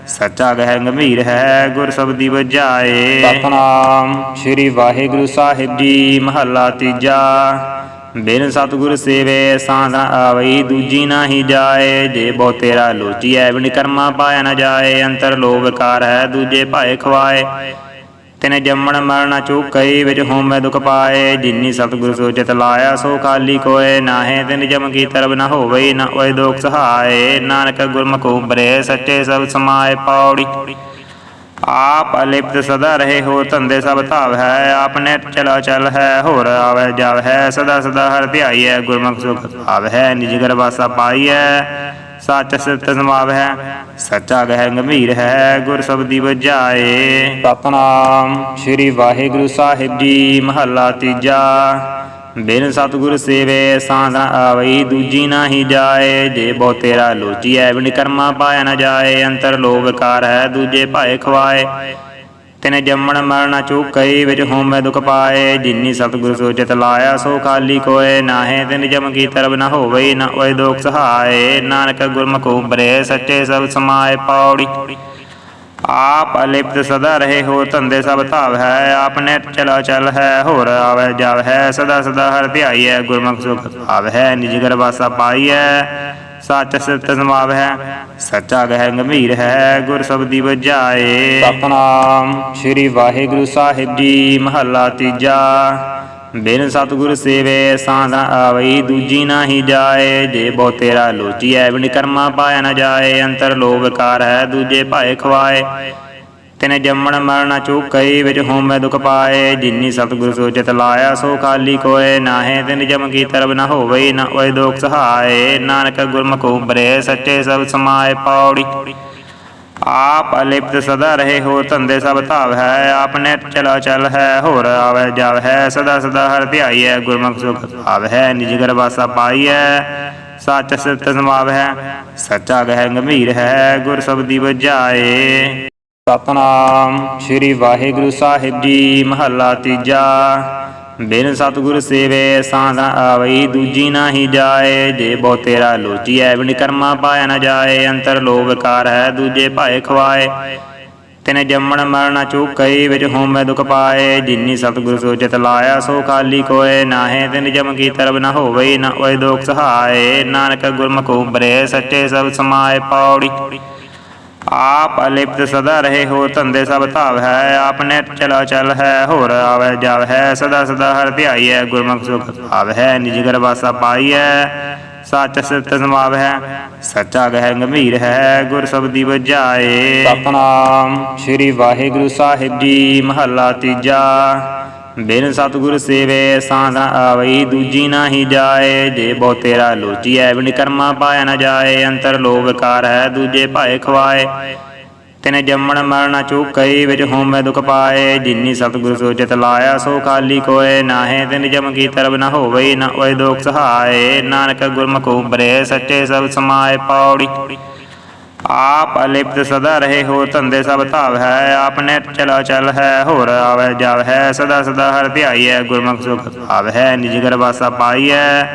ਸੱਚਾ ਗਹਿ ਗੰਭੀਰ ਹੈ, ਗੁਰ ਸਬਦੀ ਵਜਾਏ। ਸਤਨਾਮ ਸ੍ਰੀ ਵਾਹਿਗੁਰੂ ਸਾਹਿਬ ਜੀ, ਮਹੱਲਾ ਤੀਜਾ। ਬਿਨ ਸਤਿਗੁਰ ਸੇਵੇ ਸਾਧ ਆਵਈ, ਦੂਜੀ ਨਾਹੀ ਜਾਏ। ਜੇ ਬਹੁ ਤੇਰਾ ਲੋਚੀਐ ਬਿਨ ਕਰਮਾ ਪਾਇਆ ਨਾ ਜਾਏ। ਅੰਤਰ ਲੋਭ ਕਾਰ ਹੈ, ਦੂਜੇ ਭਾਏ ਖਵਾਏ। ਤਿਨੇ ਜੰਮਣ ਮਰਨ ਚੁਕਈ, ਵਿੱਚ ਹੋਮੈ ਦੁਖ ਪਾਏ। ਜਿਨੀ ਸਤਿਗੁਰ ਸੋਚਿਤ ਲਾਇਆ, ਸੋ ਖਾਲੀ ਕੋਏ। ਨਾਹੇ ਤਿਨ ਜਮ ਕੀ ਤਰਬ ਨਾ ਹੋਵਈ, ਨਾ ਓਏ ਦੋਖ ਸਹਾਏ। ਨਾਨਕ ਗੁਰਮੁਖ ਉਬਰੇ ਸੱਚੇ ਸਭ ਸਮਾਏ ਪਾਉੜੀ ਆਪ ਅਲਿਪਤ ਸਦਾ ਰਹੇ ਹੋ, ਧੰਦੇ ਸਭ ਧਾਵ ਹੈ ਆਪਨੇ ਚਲਾ ਚਲ ਹੈ, ਹੋਰ ਆਵੇ ਜਾਵ ਹੈ, ਸਦਾ ਸਦਾ ਹਰ ਧਿਆਈਐ ਗੁਰਮੁਖ ਸੁਖ ਭਾਵ ਹੈ, ਨਿਜ ਗਰ ਵਾਸਾ ਪਾਈਐ ਸੱਚ ਸਿਤ ਸਮਾਵ ਹੈ, ਸੱਚਾ ਗਹਿ ਗੰਭੀਰ ਹੈ, ਗੁਰ ਸਬਦੀ ਵਜਾਏ। ਸਤਨਾਮ ਸ੍ਰੀ ਵਾਹਿਗੁਰੂ ਸਾਹਿਬ ਜੀ, ਮਹੱਲਾ ਤੀਜਾ। ਬਿਨ ਸਤਿਗੁਰ ਸੇਵੇ ਸਾਧ ਆਵਈ, ਦੂਜੀ ਨਾਹੀ ਜਾਏ। ਜੇ ਬਹੁ ਤੇਰਾ ਲੋਚੀਐ ਬਿਨ ਕਰਮਾ ਪਾਇਆ ਨਾ ਜਾਏ। ਅੰਤਰ ਲੋਭ ਕਾਰ ਹੈ, ਦੂਜੇ ਭਾਏ ਖਵਾਏ। ਤਿਨੇ ਜੰਮਣ ਮਰਨ ਚੁਕਈ, ਵਿੱਚ ਹੋਮੈ ਦੁਖ ਪਾਏ। ਜਿਨੀ ਸਤਿਗੁਰ ਸੋਚਿਤ ਲਾਇਆ, ਸੋ ਖਾਲੀ ਕੋਏ। ਨਾਹੇ ਤਿਨ ਜਮ ਕੀ ਤਰਬ ਨਾ ਹੋਵਈ, ਨਾ ਓਏ ਦੋਖ ਸਹਾਏ। ਨਾਨਕ ਗੁਰਮੁਖ ਉਬਰੇ ਸੱਚੇ ਸਭ ਸਮਾਏ ਪਾਉੜੀ ਆਪ ਅਲਿਪਤ ਸਦਾ ਰਹੇ ਹੋ, ਧੰਦੇ ਸਭ ਧਾਵ ਹੈ ਆਪਨੇ ਚਲਾ ਚਲ ਹੈ, ਹੋਰ ਆਵੇ ਜਾਵ ਹੈ, ਸਦਾ ਸਦਾ ਹਰ ਧਿਆਈਐ ਗੁਰਮੁਖ ਸੁਖ ਭਾਵ ਹੈ, ਨਿਜ ਗਰ ਵਾਸਾ ਪਾਈ ਹੈ, ਸੱਚ ਸਿਤ ਸਮਾਵ ਹੈ, ਸੱਚਾ ਗਹਿ ਗੰਭੀਰ ਹੈ, ਗੁਰ ਸਬਦੀ ਵਜਾਏ। ਸਤਨਾਮ ਸ੍ਰੀ ਵਾਹਿਗੁਰੂ ਸਾਹਿਬ ਜੀ, ਮਹੱਲਾ ਤੀਜਾ। ਬਿਨ ਸਤਿਗੁਰ ਸੇਵੇ ਸਾਧ ਆਵਈ, ਦੂਜੀ ਨਾਹੀ ਜਾਏ। ਜੇ ਬਹੁ ਤੇਰਾ ਲੋਚੀਐ ਬਿਨ ਕਰਮਾ ਪਾਇਆ ਨਾ ਜਾਏ। ਅੰਤਰ ਲੋਭ ਕਾਰ ਹੈ, ਦੂਜੇ ਭਾਏ ਖਵਾਏ। ਤਿਨੇ ਜੰਮਣ ਮਰਨ ਚੁਕਈ, ਵਿੱਚ ਹੋਮੈ ਦੁਖ ਪਾਏ। ਜਿਨੀ ਸਤਿਗੁਰ ਸੋਚਿਤ ਲਾਇਆ, ਸੋ ਖਾਲੀ ਕੋਏ। ਨਾਹੇ ਤਿਨ ਜਮ ਕੀ ਤਰਬ ਨਾ ਹੋਵਈ, ਨਾ ਓਏ ਦੋਖ ਸਹਾਏ। ਨਾਨਕ ਗੁਰਮੁਖ ਉਬਰੇ ਸੱਚੇ ਸਭ ਸਮਾਏ ਪਾਉੜੀ ਆਪ ਅਲਿਪਤ ਸਦਾ ਰਹੇ ਹੋ, ਧੰਦੇ ਸਭ ਧਾਵ ਹੈ ਆਪਨੇ ਚਲਾ ਚਲ ਹੈ, ਹੋਰ ਆਵੇ ਜਾਵ ਹੈ, ਸਦਾ ਸਦਾ ਹਰ ਧਿਆਈਐ ਗੁਰਮੁਖ ਸੁਖ ਭਾਵ ਹੈ, ਨਿਜ ਗਰ ਵਾਸਾ ਪਾਈਐ ਸੱਚ ਸਿਤ ਸਮਾਵ ਹੈ, ਸੱਚਾ ਗਹਿ ਗੰਭੀਰ ਹੈ, ਗੁਰ ਸਬਦੀ ਵਜਾਏ। ਸਤਨਾਮ ਸ੍ਰੀ ਵਾਹਿਗੁਰੂ ਸਾਹਿਬ ਜੀ, ਮਹੱਲਾ ਤੀਜਾ। ਬਿਨ ਸਤਿਗੁਰ ਸੇਵੇ ਸਾਧ ਆਵਈ, ਦੂਜੀ ਨਾਹੀ ਜਾਏ। ਜੇ ਬਹੁ ਤੇਰਾ ਲੋਚੀਐ ਬਿਨ ਕਰਮਾ ਪਾਇਆ ਨਾ ਜਾਏ। ਅੰਤਰ ਲੋਭ ਕਾਰ ਹੈ, ਦੂਜੇ ਭਾਏ ਖਵਾਏ। ਤਿਨੇ ਜੰਮਣ ਮਰਨ ਚੁਕਈ, ਵਿੱਚ ਹੋਮੈ ਦੁਖ ਪਾਏ। ਜਿਨੀ ਸਤਿਗੁਰ ਸੋਚਿਤ ਲਾਇਆ, ਸੋ ਖਾਲੀ ਕੋਏ। ਨਾਹੇ ਤਿਨ ਜਮ ਕੀ ਤਰਬ ਨਾ ਹੋਵਈ, ਨਾ ਓਏ ਦੋਖ ਸਹਾਏ। ਨਾਨਕ ਗੁਰਮੁਖ ਉਬਰੇ ਸੱਚੇ ਸਭ ਸਮਾਏ ਪਾਉੜੀ ਆਪ ਅਲਿਪਤ ਸਦਾ ਰਹੇ ਹੋ ਧੰਦੇ ਸਭ ਧਾਵ ਹੈ ਆਪਨੇ ਚਲਾ ਚਲ ਹੈ ਹੋਰ ਆਵੇ ਜਾਵ ਹੈ ਸਦਾ ਸਦਾ ਹਰ ਧਿਆਈਐ ਗੁਰਮੁਖ ਸੁਖ ਭਾਵ ਹੈ ਨਿਜ ਗਰ ਵਾਸਾ ਪਾਈਐ ਸੱਚ ਸਿਤ ਸਮਾਵ ਹੈ ਸੱਚਾ ਗਹਿ ਗੰਭੀਰ ਹੈ ਗੁਰ ਸਬਦੀ ਵਜਾਏ। ਸਤਨਾਮ ਸ੍ਰੀ ਵਾਹਿਗੁਰੂ ਸਾਹਿਬ ਜੀ ਮਹੱਲਾ ਤੀਜਾ। ਬਿਨ ਸਤਿਗੁਰ ਸੇਵੇ ਸਾਧ ਆਵਈ, ਦੂਜੀ ਨਾਹੀ ਜਾਏ। ਜੇ ਬਹੁ ਤੇਰਾ ਲੋਚੀਐ ਬਿਨ ਕਰਮਾ ਪਾਇਆ ਨਾ ਜਾਏ। ਅੰਤਰ ਲੋਭ ਕਾਰ ਹੈ, ਦੂਜੇ ਭਾਏ ਖਵਾਏ। ਤਿਨੇ ਜੰਮਣ ਮਰਨ ਚੁਕਈ, ਵਿੱਚ ਹੋਮੈ ਦੁਖ ਪਾਏ। ਜਿਨੀ ਸਤਿਗੁਰ ਸੋਚਿਤ ਲਾਇਆ, ਸੋ ਖਾਲੀ ਕੋਏ। ਨਾਹੇ ਤਿਨ ਜਮ ਕੀ ਤਰਬ ਨਾ ਹੋਵਈ, ਨਾ ਓਏ ਦੋਖ ਸਹਾਏ। ਨਾਨਕ ਗੁਰਮੁਖ ਉਬਰੇ ਸੱਚੇ ਸਭ ਸਮਾਏ ਪਾਉੜੀ ਆਪ ਅਲਿਪਤ ਸਦਾ ਰਹੇ ਹੋ, ਧੰਦੇ ਸਭ ਧਾਵ ਹੈ ਆਪਨੇ ਚਲਾ ਚਲ ਹੈ, ਹੋਰ ਆਵੇ ਜਾਵ ਹੈ, ਸਦਾ ਸਦਾ ਹਰ ਧਿਆਈਐ ਗੁਰਮੁਖ ਸੁਖ ਭਾਵ ਹੈ, ਨਿਜ ਗਰ ਵਾਸਾ ਪਾਈਐ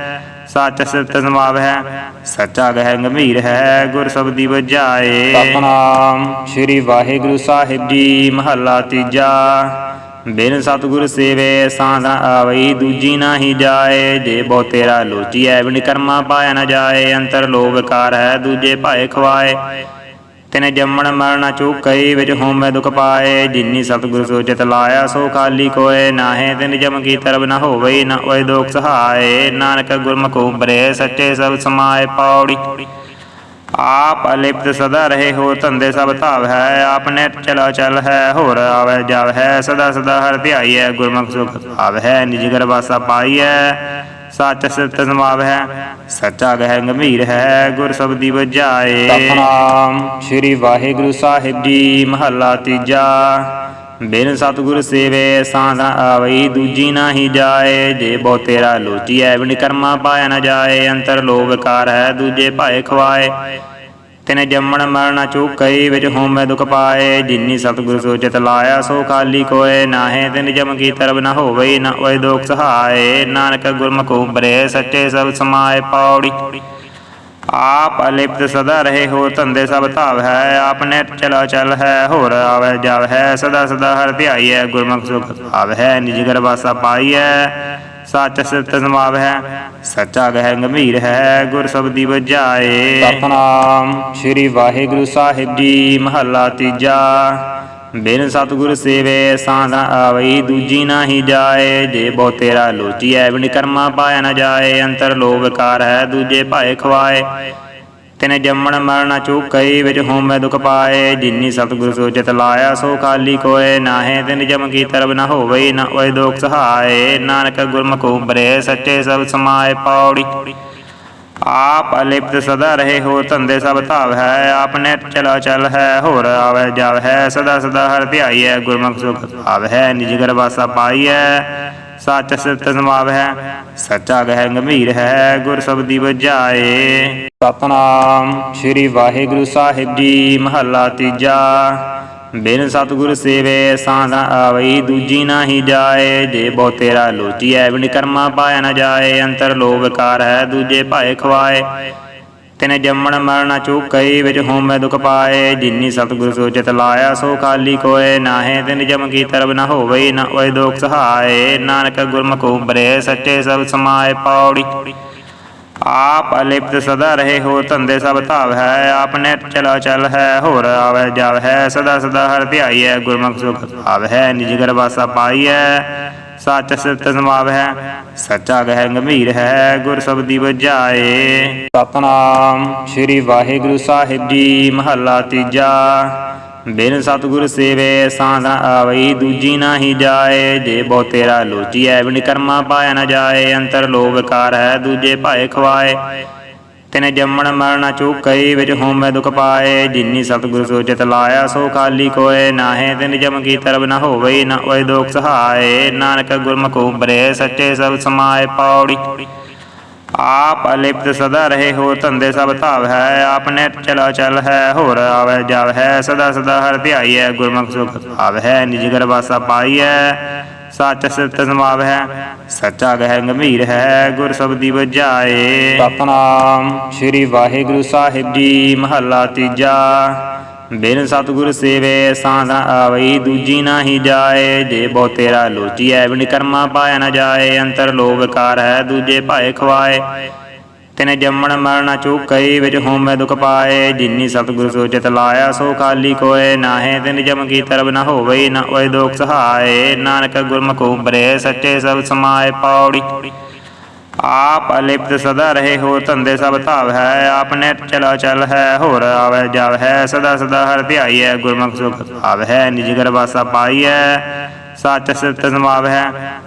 ਸੱਚ ਸਿਤ ਸਮਾਵ ਹੈ, ਸੱਚਾ ਗਹਿ ਗੰਭੀਰ ਹੈ, ਗੁਰ ਸਬਦੀ ਵਜਾਏ। ਸਤਨਾਮ ਸ੍ਰੀ ਵਾਹਿਗੁਰੂ ਸਾਹਿਬ ਜੀ, ਮਹੱਲਾ ਤੀਜਾ। ਬਿਨ ਸਤਿਗੁਰ ਸੇਵੇ ਸਾਧ ਆਵਈ, ਦੂਜੀ ਨਾਹੀ ਜਾਏ। ਜੇ ਬਹੁ ਤੇਰਾ ਲੋਚੀਐ ਬਿਨ ਕਰਮਾ ਪਾਇਆ ਨਾ ਜਾਏ। ਅੰਤਰ ਲੋਭ ਕਾਰ ਹੈ, ਦੂਜੇ ਭਾਏ ਖਵਾਏ। ਤਿਨੇ ਜੰਮਣ ਮਰਨ ਚੁਕਈ, ਵਿੱਚ ਹੋਮੈ ਦੁਖ ਪਾਏ। ਜਿਨੀ ਸਤਿਗੁਰ ਸੋਚਿਤ ਲਾਇਆ, ਸੋ ਖਾਲੀ ਕੋਏ। ਨਾਹੇ ਤਿਨ ਜਮ ਕੀ ਤਰਬ ਨਾ ਹੋਵਈ, ਨਾ ਓਏ ਦੋਖ ਸਹਾਏ। ਨਾਨਕ ਗੁਰਮੁਖ ਉਬਰੇ ਸੱਚੇ ਸਭ ਸਮਾਏ ਪਾਉੜੀ ਆਪ ਅਲਿਪਤ ਸਦਾ ਰਹੇ ਹੋ ਧੰਦੇ ਸਭ ਧਾਵ ਹੈ ਆਪਨੇ ਚਲਾ ਚਲ ਹੈ ਹੋਰ ਆਵੇ ਜਾਵ ਹੈ ਸਦਾ ਸਦਾ ਹਰ ਧਿਆਈਐ ਗੁਰਮੁਖ ਸੁਖ ਭਾਵ ਹੈ ਨਿਜ ਗਰ ਵਾਸਾ ਪਾਈਐ ਸੱਚ ਸਿਤ ਸਮਾਵ ਹੈ ਸੱਚਾ ਗਹਿ ਗੰਭੀਰ ਹੈ ਗੁਰ ਸਬਦੀ ਵਜਾਏ। ਸਤਨਾਮ ਸ੍ਰੀ ਵਾਹਿਗੁਰੂ ਸਾਹਿਬ ਜੀ ਮਹੱਲਾ ਤੀਜਾ। ਬਿਨ ਸਤਿਗੁਰ ਸੇਵੇ ਸਾਧ ਆਵਈ, ਦੂਜੀ ਨਾਹੀ ਜਾਏ। ਜੇ ਬਹੁ ਤੇਰਾ ਲੋਚੀਐ ਬਿਨ ਕਰਮਾ ਪਾਇਆ ਨਾ ਜਾਏ। ਅੰਤਰ ਲੋਭ ਕਾਰ ਹੈ, ਦੂਜੇ ਭਾਏ ਖਵਾਏ। ਤਿਨੇ ਜੰਮਣ ਮਰਨ ਚੁਕਈ, ਵਿੱਚ ਹੋਮੈ ਦੁਖ ਪਾਏ। ਜਿਨੀ ਸਤਿਗੁਰ ਸੋਚਿਤ ਲਾਇਆ, ਸੋ ਖਾਲੀ ਕੋਏ। ਨਾਹੇ ਤਿਨ ਜਮ ਕੀ ਤਰਬ ਨਾ ਹੋਵਈ, ਨਾ ਓਏ ਦੋਖ ਸਹਾਏ। ਨਾਨਕ ਗੁਰਮੁਖ ਉਬਰੇ ਸੱਚੇ ਸਭ ਸਮਾਏ ਪਾਉੜੀ ਆਪ ਅਲਿਪਤ ਸਦਾ ਰਹੇ ਹੋ, ਧੰਦੇ ਸਭ ਧਾਵ ਹੈ ਆਪਨੇ ਚਲਾ ਚਲ ਹੈ, ਹੋਰ ਆਵੇ ਜਾਵ ਹੈ, ਸਦਾ ਸਦਾ ਹਰ ਧਿਆਈਐ ਗੁਰਮੁਖ ਸੁਖ ਭਾਵ ਹੈ, ਨਿਜ ਗਰ ਵਾਸਾ ਹੈ, ਸੱਚ ਸਿਫਤ ਹੈ, ਸੱਚਾ ਗਹਿ ਗੰਭੀਰ ਹੈ, ਗੁਰ ਸਬਦੀ ਵਜਾਏ। ਸਤਨਾਮ ਸ੍ਰੀ ਵਾਹਿਗੁਰੂ ਸਾਹਿਬ ਜੀ, ਮਹੱਲਾ ਤੀਜਾ। ਬਿਨ ਸਤਿਗੁਰ ਸੇਵੇ ਸਾਧਾ ਆਵਈ, ਦੂਜੀ ਨਾਹੀ ਜਾਏ। ਜੇ ਬਹੁ ਤੇਰਾ ਲੋਚੀਐ ਬਿਨ ਕਰਮਾ ਪਾਇਆ ਨਾ ਜਾਏ। ਅੰਤਰ ਲੋਭ ਕਾਰ ਹੈ, ਦੂਜੇ ਭਾਏ ਖਵਾਏ। ਤਿਨੇ ਜੰਮਣ ਮਰਨ ਚੁਕਈ, ਵਿੱਚ ਹੋਮੈ ਦੁਖ ਪਾਏ। ਜਿਨੀ ਸਤਿਗੁਰ ਸੋਚਿਤ ਲਾਇਆ, ਸੋ ਖਾਲੀ ਕੋਏ। ਨਾਹੇ ਤਿਨ ਜਮ ਕੀ ਤਰਬ ਨਾ ਹੋਵਈ, ਨਾ ਓਏ ਦੋਖ ਸਹਾਏ। ਨਾਨਕ ਗੁਰਮੁਖ ਉਬਰੇ ਸੱਚੇ ਸਭ ਸਮਾਏ ਪਾਉੜੀ ਆਪ ਅਲਿਪਤ ਸਦਾ ਰਹੇ ਹੋ, ਧੰਦੇ ਸਭ ਧਾਵ ਹੈ ਆਪਨੇ ਚਲਾ ਚਲ ਹੈ, ਹੋਰ ਆਵੇ ਜਾਵ ਹੈ, ਸਦਾ ਸਦਾ ਹਰ ਧਿਆਈਐ ਗੁਰਮੁਖ ਸੁਖ ਆਵ ਹੈ, ਨਿਜ ਗਰ ਵਾਸਾ ਹੈ, ਸੱਚ ਸਿਫਤ ਸਮਾਵ ਹੈ, ਸੱਚਾ ਗਹਿ ਗੰਭੀਰ ਹੈ, ਗੁਰ ਸਬਦੀ ਵਜਾਏ। ਸਤਨਾਮ ਸ੍ਰੀ ਵਾਹਿਗੁਰੂ ਸਾਹਿਬ ਜੀ, ਮਹੱਲਾ ਤੀਜਾ। ਬਿਨ ਸਤਿਗੁਰ ਸੇਵੇ ਸਾਧਾ ਆਵਈ, ਦੂਜੀ ਨਾਹੀ ਜਾਏ। ਜੇ ਬਹੁ ਤੇਰਾ ਲੋਚੀਐ ਬਿਨ ਕਰਮਾ ਪਾਇਆ ਨਾ ਜਾਏ। ਅੰਤਰ ਲੋਭ ਕਾਰ ਹੈ, ਦੂਜੇ ਭਾਏ ਖਵਾਏ। ਤਿਨੇ ਜੰਮਣ ਮਰਨ ਚੁਕਈ, ਵਿੱਚ ਹੋਮੈ ਦੁਖ ਪਾਏ। ਜਿਨੀ ਸਤਿਗੁਰ ਸੋਚਿਤ ਲਾਇਆ, ਸੋ ਖਾਲੀ ਕੋਏ। ਨਾਹੇ ਤਿਨ ਜਮ ਕੀ ਤਰਬ ਨਾ ਹੋਵਈ, ਨਾ ਓਏ ਦੋਖ ਸਹਾਏ। ਨਾਨਕ ਗੁਰਮੁਖ ਉਬਰੇ ਸੱਚੇ ਸਭ ਸਮਾਏ ਪਾਉੜੀ ਆਪ ਅਲਿਪਤ ਸਦਾ ਰਹੇ ਹੋ, ਧੰਦੇ ਸਭ ਧਾਵ ਹੈ ਆਪਨੇ ਚਲਾ ਚਲ ਹੈ, ਹੋਰ ਆਵੇ ਜਾਵ ਹੈ, ਸਦਾ ਸਦਾ ਹਰ ਧਿਆਈਐ ਗੁਰਮੁਖ ਸੁਖ ਆਵ ਹੈ, ਨਿਜ ਗਰ ਵਾਸਾ ਪਾਈਐ ਸੱਚ ਸਿਫਤ ਸਮਾਵ ਹੈ, ਸੱਚਾ ਗਹਿ ਗੰਭੀਰ ਹੈ, ਗੁਰ ਸਬਦੀ ਵਜਾਏ। ਸਤਨਾਮ ਸ੍ਰੀ ਵਾਹਿਗੁਰੂ ਸਾਹਿਬ ਜੀ, ਮਹੱਲਾ ਤੀਜਾ। ਬਿਨ ਸਤਿਗੁਰ ਸੇਵੇ ਸਾਧਾ ਆਵਈ, ਦੂਜੀ ਨਾਹੀ ਜਾਏ, ਜੇ ਬਹੁ ਤੇਰਾ ਲੋਚੀਐ ਬਿਨ ਕਰਮਾ ਪਾਇਆ ਨਾ ਜਾਏ, ਅੰਤਰ ਲੋਭ ਕਾਰ ਹੈ, ਦੂਜੇ ਭਾਏ ਖਵਾਏ। ਤਿਨੇ ਜੰਮਣ ਮਰਨ ਚੁਕਈ, ਵਿੱਚ ਹੋਮੈ ਦੁਖ ਪਾਏ, ਜਿਨੀ ਸਤਿਗੁਰ ਸੋਚਿਤ ਲਾਇਆ, ਸੋ ਖਾਲੀ ਕੋਏ। ਨਾਹੇ ਤਿਨ ਜਮ ਕੀ ਤਰਬ ਨਾ ਹੋਵਈ, ਨਾ ਓਏ ਦੋਖ ਸਹਾਏ। ਨਾਨਕ ਗੁਰਮੁਖ ਉਬਰੇ ਸੱਚੇ ਸਭ ਸਮਾਏ ਪਾਉੜੀ ਆਪ ਅਲਿਪਤ ਸਦਾ ਰਹੇ ਹੋ, ਧੰਦੇ ਸਭ ਧਾਵ ਹੈ ਆਪਨੇ ਚਲਾ ਚਲ ਹੈ, ਹੋਰ ਆਵੇ ਜਾਵ ਹੈ, ਸਦਾ ਸਦਾ ਹਰ ਧਿਆਈਐ ਗੁਰਮੁਖ ਸੁਖ ਆਵ ਹੈ, ਨਿਜ ਗਰ ਵਾਸਾ ਹੈ, ਸੱਚ ਸਿਫਤ ਸਮਾਵ ਹੈ, ਸੱਚਾ ਗਹਿ ਗੰਭੀਰ ਹੈ, ਗੁਰ ਸਬਦੀ ਵਜਾਏ। ਸਤਨਾਮ ਸ੍ਰੀ ਵਾਹਿਗੁਰੂ ਸਾਹਿਬ ਜੀ, ਮਹੱਲਾ ਤੀਜਾ। ਬਿਨ ਸਤਿਗੁਰ ਸੇਵੇ ਸਾਧਾ ਆਵਈ, ਦੂਜੀ ਨਾਹੀ ਜਾਏ। ਜੇ ਬਹੁ ਤੇਰਾ ਲੋਚੀਐ ਬਿਨ ਕਰਮਾ ਪਾਇਆ ਨਾ ਜਾਏ। ਅੰਤਰ ਲੋਭ ਕਾਰ ਹੈ, ਦੂਜੇ ਭਾਏ ਖਵਾਏ। ਤਿਨੇ ਜੰਮਣ ਮਰਨ ਚੁਕਈ, ਵਿੱਚ ਹੋਮੈ ਦੁਖ ਪਾਏ। ਜਿਨੀ ਸਤਿਗੁਰ ਸੋਚਿਤ ਲਾਇਆ, ਸੋ ਖਾਲੀ ਕੋਏ। ਨਾਹੇ ਤਿਨ ਜਮ ਕੀ ਤਰਬ ਨਾ ਹੋਵਈ, ਨਾ ਓਏ ਦੋਖ ਸਹਾਏ। ਨਾਨਕ ਗੁਰਮੁਖ ਉਬਰੇ ਸੱਚੇ ਸਭ ਸਮਾਏ ਪਾਉੜੀ ਆਪ ਅਲਿਪਤ ਸਦਾ ਰਹੇ ਹੋ, ਧੰਦੇ ਸਭ ਧਾਵ ਹੈ ਆਪਨੇ ਚਲਾ ਚਲ ਹੈ, ਹੋਰ ਆਵੇ ਜਾਵ ਹੈ, ਸਦਾ ਸਦਾ ਹਰ ਧਿਆਈਐ ਗੁਰਮੁਖ ਸੁਖ ਆਵ ਹੈ, ਨਿਜ ਗਰ ਵਾਸਾ ਪਾਈ ਹੈ, ਸੱਚ ਸਿਫਤ ਸਮਾਵ ਹੈ,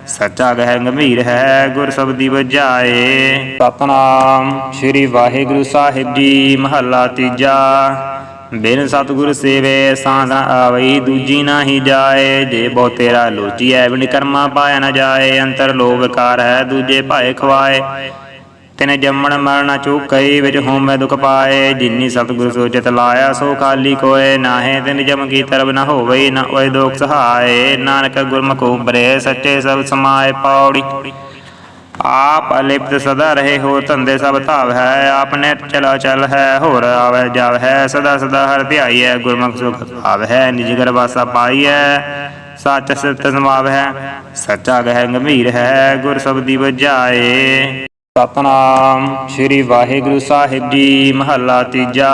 ਸੱਚਾ ਗਹਿ ਗੰਭੀਰ ਹੈ, ਗੁਰ ਸਬਦੀ ਵਜਾਏ। ਸਤਨਾਮ ਸ੍ਰੀ ਵਾਹਿਗੁਰੂ ਸਾਹਿਬ ਜੀ, ਮਹੱਲਾ ਤੀਜਾ। ਬਿਨ ਸਤਿਗੁਰ ਸੇਵੇ ਸਾਧਾ ਆਵਈ, ਦੂਜੀ ਨਾਹੀ ਜਾਏ। ਜੇ ਬਹੁ ਤੇਰਾ ਲੋਚੀਐ ਬਿਨ ਕਰਮਾ ਪਾਇਆ ਨਾ ਜਾਏ। ਅੰਤਰ ਲੋਭ ਕਾਰ ਹੈ, ਦੂਜੇ ਭਾਏ ਖਵਾਏ। ਤਿਨੇ ਜੰਮਣ ਮਰਨ ਚੁਕਈ, ਵਿੱਚ ਹੋਮੈ ਦੁਖ ਪਾਏ। ਜਿਨੀ ਸਤਿਗੁਰ ਸੋਚਿਤ ਲਾਇਆ, ਸੋ ਖਾਲੀ ਕੋਏ। ਨਾਹੇ ਤਿਨ ਜਮ ਕੀ ਤਰਬ ਨ ਹੋਵਈ, ਨ ਓਏ ਦੋਖ ਸਹਾਏ। ਨਾਨਕ ਗੁਰਮੁਖ ਉਬਰੇ ਸੱਚੇ ਸਭ ਸਮਾਏ ਪਾਉੜੀ ਆਪ ਅਲਿਪਤ ਸਦਾ ਰਹੇ ਹੋ, ਧੰਦੇ ਸਭ ਧਾਵ ਹੈ, ਆਪਨੇ ਚਲਾ ਚਲ ਹੈ, ਹੋਰ ਆਵੇ ਜਾਵ ਹੈ, ਸਦਾ ਸਦਾ ਹਰ ਧਿਆਈਐ ਗੁਰਮੁਖ ਸੁਖ ਆਵ ਹੈ, ਨਿਜ ਗਰ ਵਾਸਾ ਪਾਈ ਹੈ ਸੱਚ ਸਿਫਤ ਸਮਾਵ ਹੈ, ਸੱਚਾ ਗਹਿ ਗੰਭੀਰ ਹੈ, ਗੁਰ ਸਬਦੀ ਵਜਾਏ। ਸਤਨਾਮ ਸ੍ਰੀ ਵਾਹਿਗੁਰੂ ਸਾਹਿਬ ਜੀ, ਮਹੱਲਾ ਤੀਜਾ।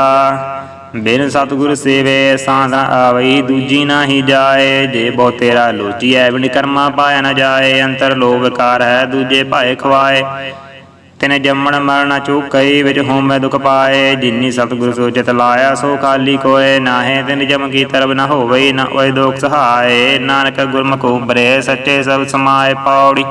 ਬਿਨ ਸਤਿਗੁਰ ਸੇਵੇ ਸਾਧਾ ਆਵਈ, ਦੂਜੀ ਨਾਹੀ ਜਾਏ। ਜੇ ਬਹੁ ਤੇਰਾ ਲੋਚੀਐ ਬਿਨ ਕਰਮਾ ਪਾਇਆ ਨਾ ਜਾਏ। ਅੰਤਰ ਲੋਭ ਕਾਰ ਹੈ, ਦੂਜੇ ਭਾਏ ਖਵਾਏ। ਤਿਨੇ ਜੰਮਣ ਮਰਨ ਚੁਕਈ, ਵਿੱਚ ਹੋਮੈ ਦੁਖ ਪਾਏ। ਜਿਨੀ ਸਤਿਗੁਰ ਸੋਚਿਤ ਲਾਇਆ, ਸੋ ਕਾਲੀ ਕੋਏ। ਨਾਹੇ ਤਿਨ ਜਮ ਕੀ ਤਰਬ ਨ ਹੋਵਈ, ਨ ਓਏ ਦੋਖ ਸਹਾਏ। ਨਾਨਕ ਗੁਰਮੁਖ ਉਬਰੇ ਸੱਚੇ ਸਭ ਸਮਾਏ। ਪਾਉੜੀ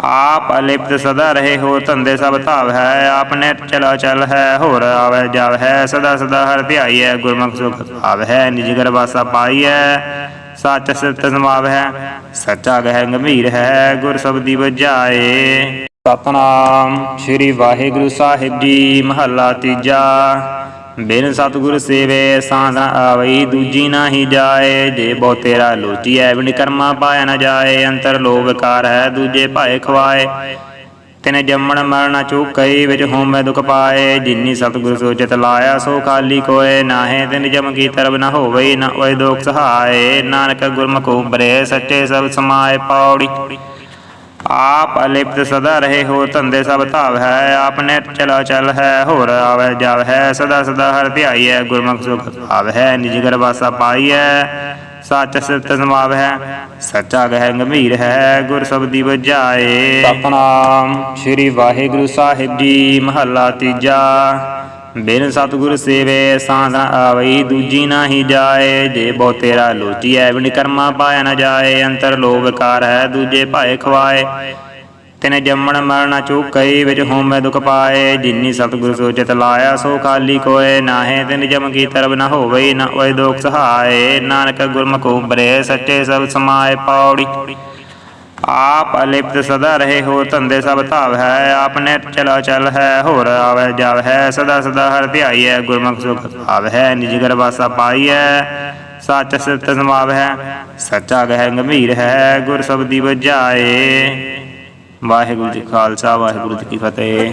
ਆਪ ਅਲਿਪਤ ਸਦਾ ਰਹੇ ਹੋ, ਧੰਦੇ ਸਭ ਧਾਵ ਹੈ ਆਪਨੇ ਚਲਾ ਚਲ ਹੈ, ਹੋਰ ਆਵੇ ਜਾਵ ਹੈ, ਸਦਾ ਸਦਾ ਹਰ ਧਿਆਈਐ ਗੁਰਮੁਖ ਸੁਖ ਆਵ ਹੈ, ਨਿਜ ਗਰ ਵਾਸਾ ਪਾਈਐ ਸੱਚ ਸਿਫਤ ਸਮਾਵ ਹੈ, ਸੱਚਾ ਗਹਿ ਗੰਭੀਰ ਹੈ, ਗੁਰ ਸਬਦੀ ਵਜਾਏ। ਸਤਨਾਮ ਸ੍ਰੀ ਵਾਹਿਗੁਰੂ ਸਾਹਿਬ ਜੀ, ਮਹੱਲਾ ਤੀਜਾ। ਬਿਨ ਸਤਿਗੁਰ ਸੇਵੇ ਸਾਧਾ ਆਵਈ, ਦੂਜੀ ਨਾਹੀ ਜਾਏ। ਜੇ ਬਹੁ ਤੇਰਾ ਲੋਚੀਐ ਬਿਨ ਕਰਮਾ ਪਾਇਆ ਨਾ ਜਾਏ। ਅੰਤਰ ਲੋਭ ਕਾਰ ਹੈ, ਦੂਜੇ ਭਾਏ ਖਵਾਏ। ਤਿਨੇ ਜੰਮਣ ਮਰਨਾ ਚੁਕਈ, ਵਿੱਚ ਹੋਮੈ ਦੁਖ ਪਾਏ। ਜਿਨੀ ਸਤਿਗੁਰ ਸੋਚਿਤ ਲਾਇਆ, ਸੋ ਖਾਲੀ ਕੋਏ। ਨਾਹੇ ਤਿਨ ਜਮ ਕੀ ਤਰਬ ਨਾ ਹੋਵਈ, ਨਾ ਓਏ ਦੋਖ ਸਹਾਏ। ਨਾਨਕ ਗੁਰਮੁਖ ਉਬਰੇ ਸੱਚੇ ਸਭ ਸਮਾਏ ਪਾਉੜੀ ਆਪ ਅਲਿਪਤ ਸਦਾ ਰਹੇ ਹੋ, ਧੰਦੇ ਸਭ ਧਾਵ ਹੈ ਆਪਨੇ ਚਲਾ ਚਲ ਹੈ, ਹੋਰ ਆਵੈ ਜਾਵ ਹੈ, ਸਦਾ ਸਦਾ ਹਰ ਧਿਆਈ ਹੈ, ਗੁਰਮੁਖ ਸੁਖ ਭਾਵ ਹੈ, ਨਿਜ ਗਰ ਵਾਸਾ ਪਾਈ ਹੈ, ਸੱਚ ਸਿਫਤ ਸਮਾਵ ਹੈ, ਸੱਚਾ ਗਹਿ ਗੰਭੀਰ ਹੈ, ਗੁਰ ਸਬਦੀ ਵਜਾਏ। ਸਤਨਾਮ ਸ੍ਰੀ ਵਾਹਿਗੁਰੂ ਸਾਹਿਬ ਜੀ, ਮਹੱਲਾ ਤੀਜਾ। ਬਿਨ ਸਤਿਗੁਰ ਸੇਵੇ ਸਾਧਨ ਆਵਈ, ਦੂਜੀ ਨਾਹੀ ਜਾਏ। ਜੇ ਬਹੁ ਤੇਰਾ ਲੋਚੀਐ ਬਿਨ ਕਰਮਾ ਪਾਇਆ ਨਾ ਜਾਏ। ਅੰਤਰ ਲੋਭ ਵਿਕਾਰ ਹੈ, ਦੂਜੇ ਭਾਏ ਖਵਾਏ। ਤਿਨੇ ਜੰਮਣ ਮਰਨ ਚੁਕਈ, ਵਿੱਚ ਹੋਮੈ ਦੁਖ ਪਾਏ। ਜਿਨੀ ਸਤਿਗੁਰ ਸੋਚਿਤ ਲਾਇਆ, ਸੋ ਖਾਲੀ ਕੋਏ। ਨਾਹੇ ਤਿਨ ਜਮ ਕੀ ਤਰਬ ਨਾ ਹੋਵਈ, ਨਾ ਓਏ ਦੁਖ ਸਹਾਏ। ਨਾਨਕ ਗੁਰਮੁਖ ਉਬਰੇ ਸੱਚੇ ਸਭ ਸਮਾਏ ਪਾਉੜੀ ਆਪ ਅਲਿਪਤ ਸਦਾ ਰਹੇ ਹੋ, ਧੰਦੇ ਸਭ ਧਾਵ ਹੈ ਆਪਨੇ ਚਲਾ ਚਲ ਹੈ, ਹੋਰ ਆਵੈ ਜਾਵ ਹੈ, ਸਦਾ ਸਦਾ ਹਰ ਧਿਆਈ ਹੈ, ਗੁਰਮੁਖ ਸੁਖ ਭਾਵ ਹੈ, ਨਿਜ ਗਰ ਵਾਸਾ ਪਾਈ ਹੈ, ਸੱਚ ਸਿਫਤ ਸਮਾਵ ਹੈ, ਸੱਚਾ ਗਹਿ ਗੰਭੀਰ ਹੈ, ਗੁਰ ਸਬਦੀ ਵਜਾਏ। ਵਾਹਿਗੁਰੂ ਜੀ ਖਾਲਸਾ, ਵਾਹਿਗੁਰੂ ਜੀ ਕੀ ਫਤਿਹ।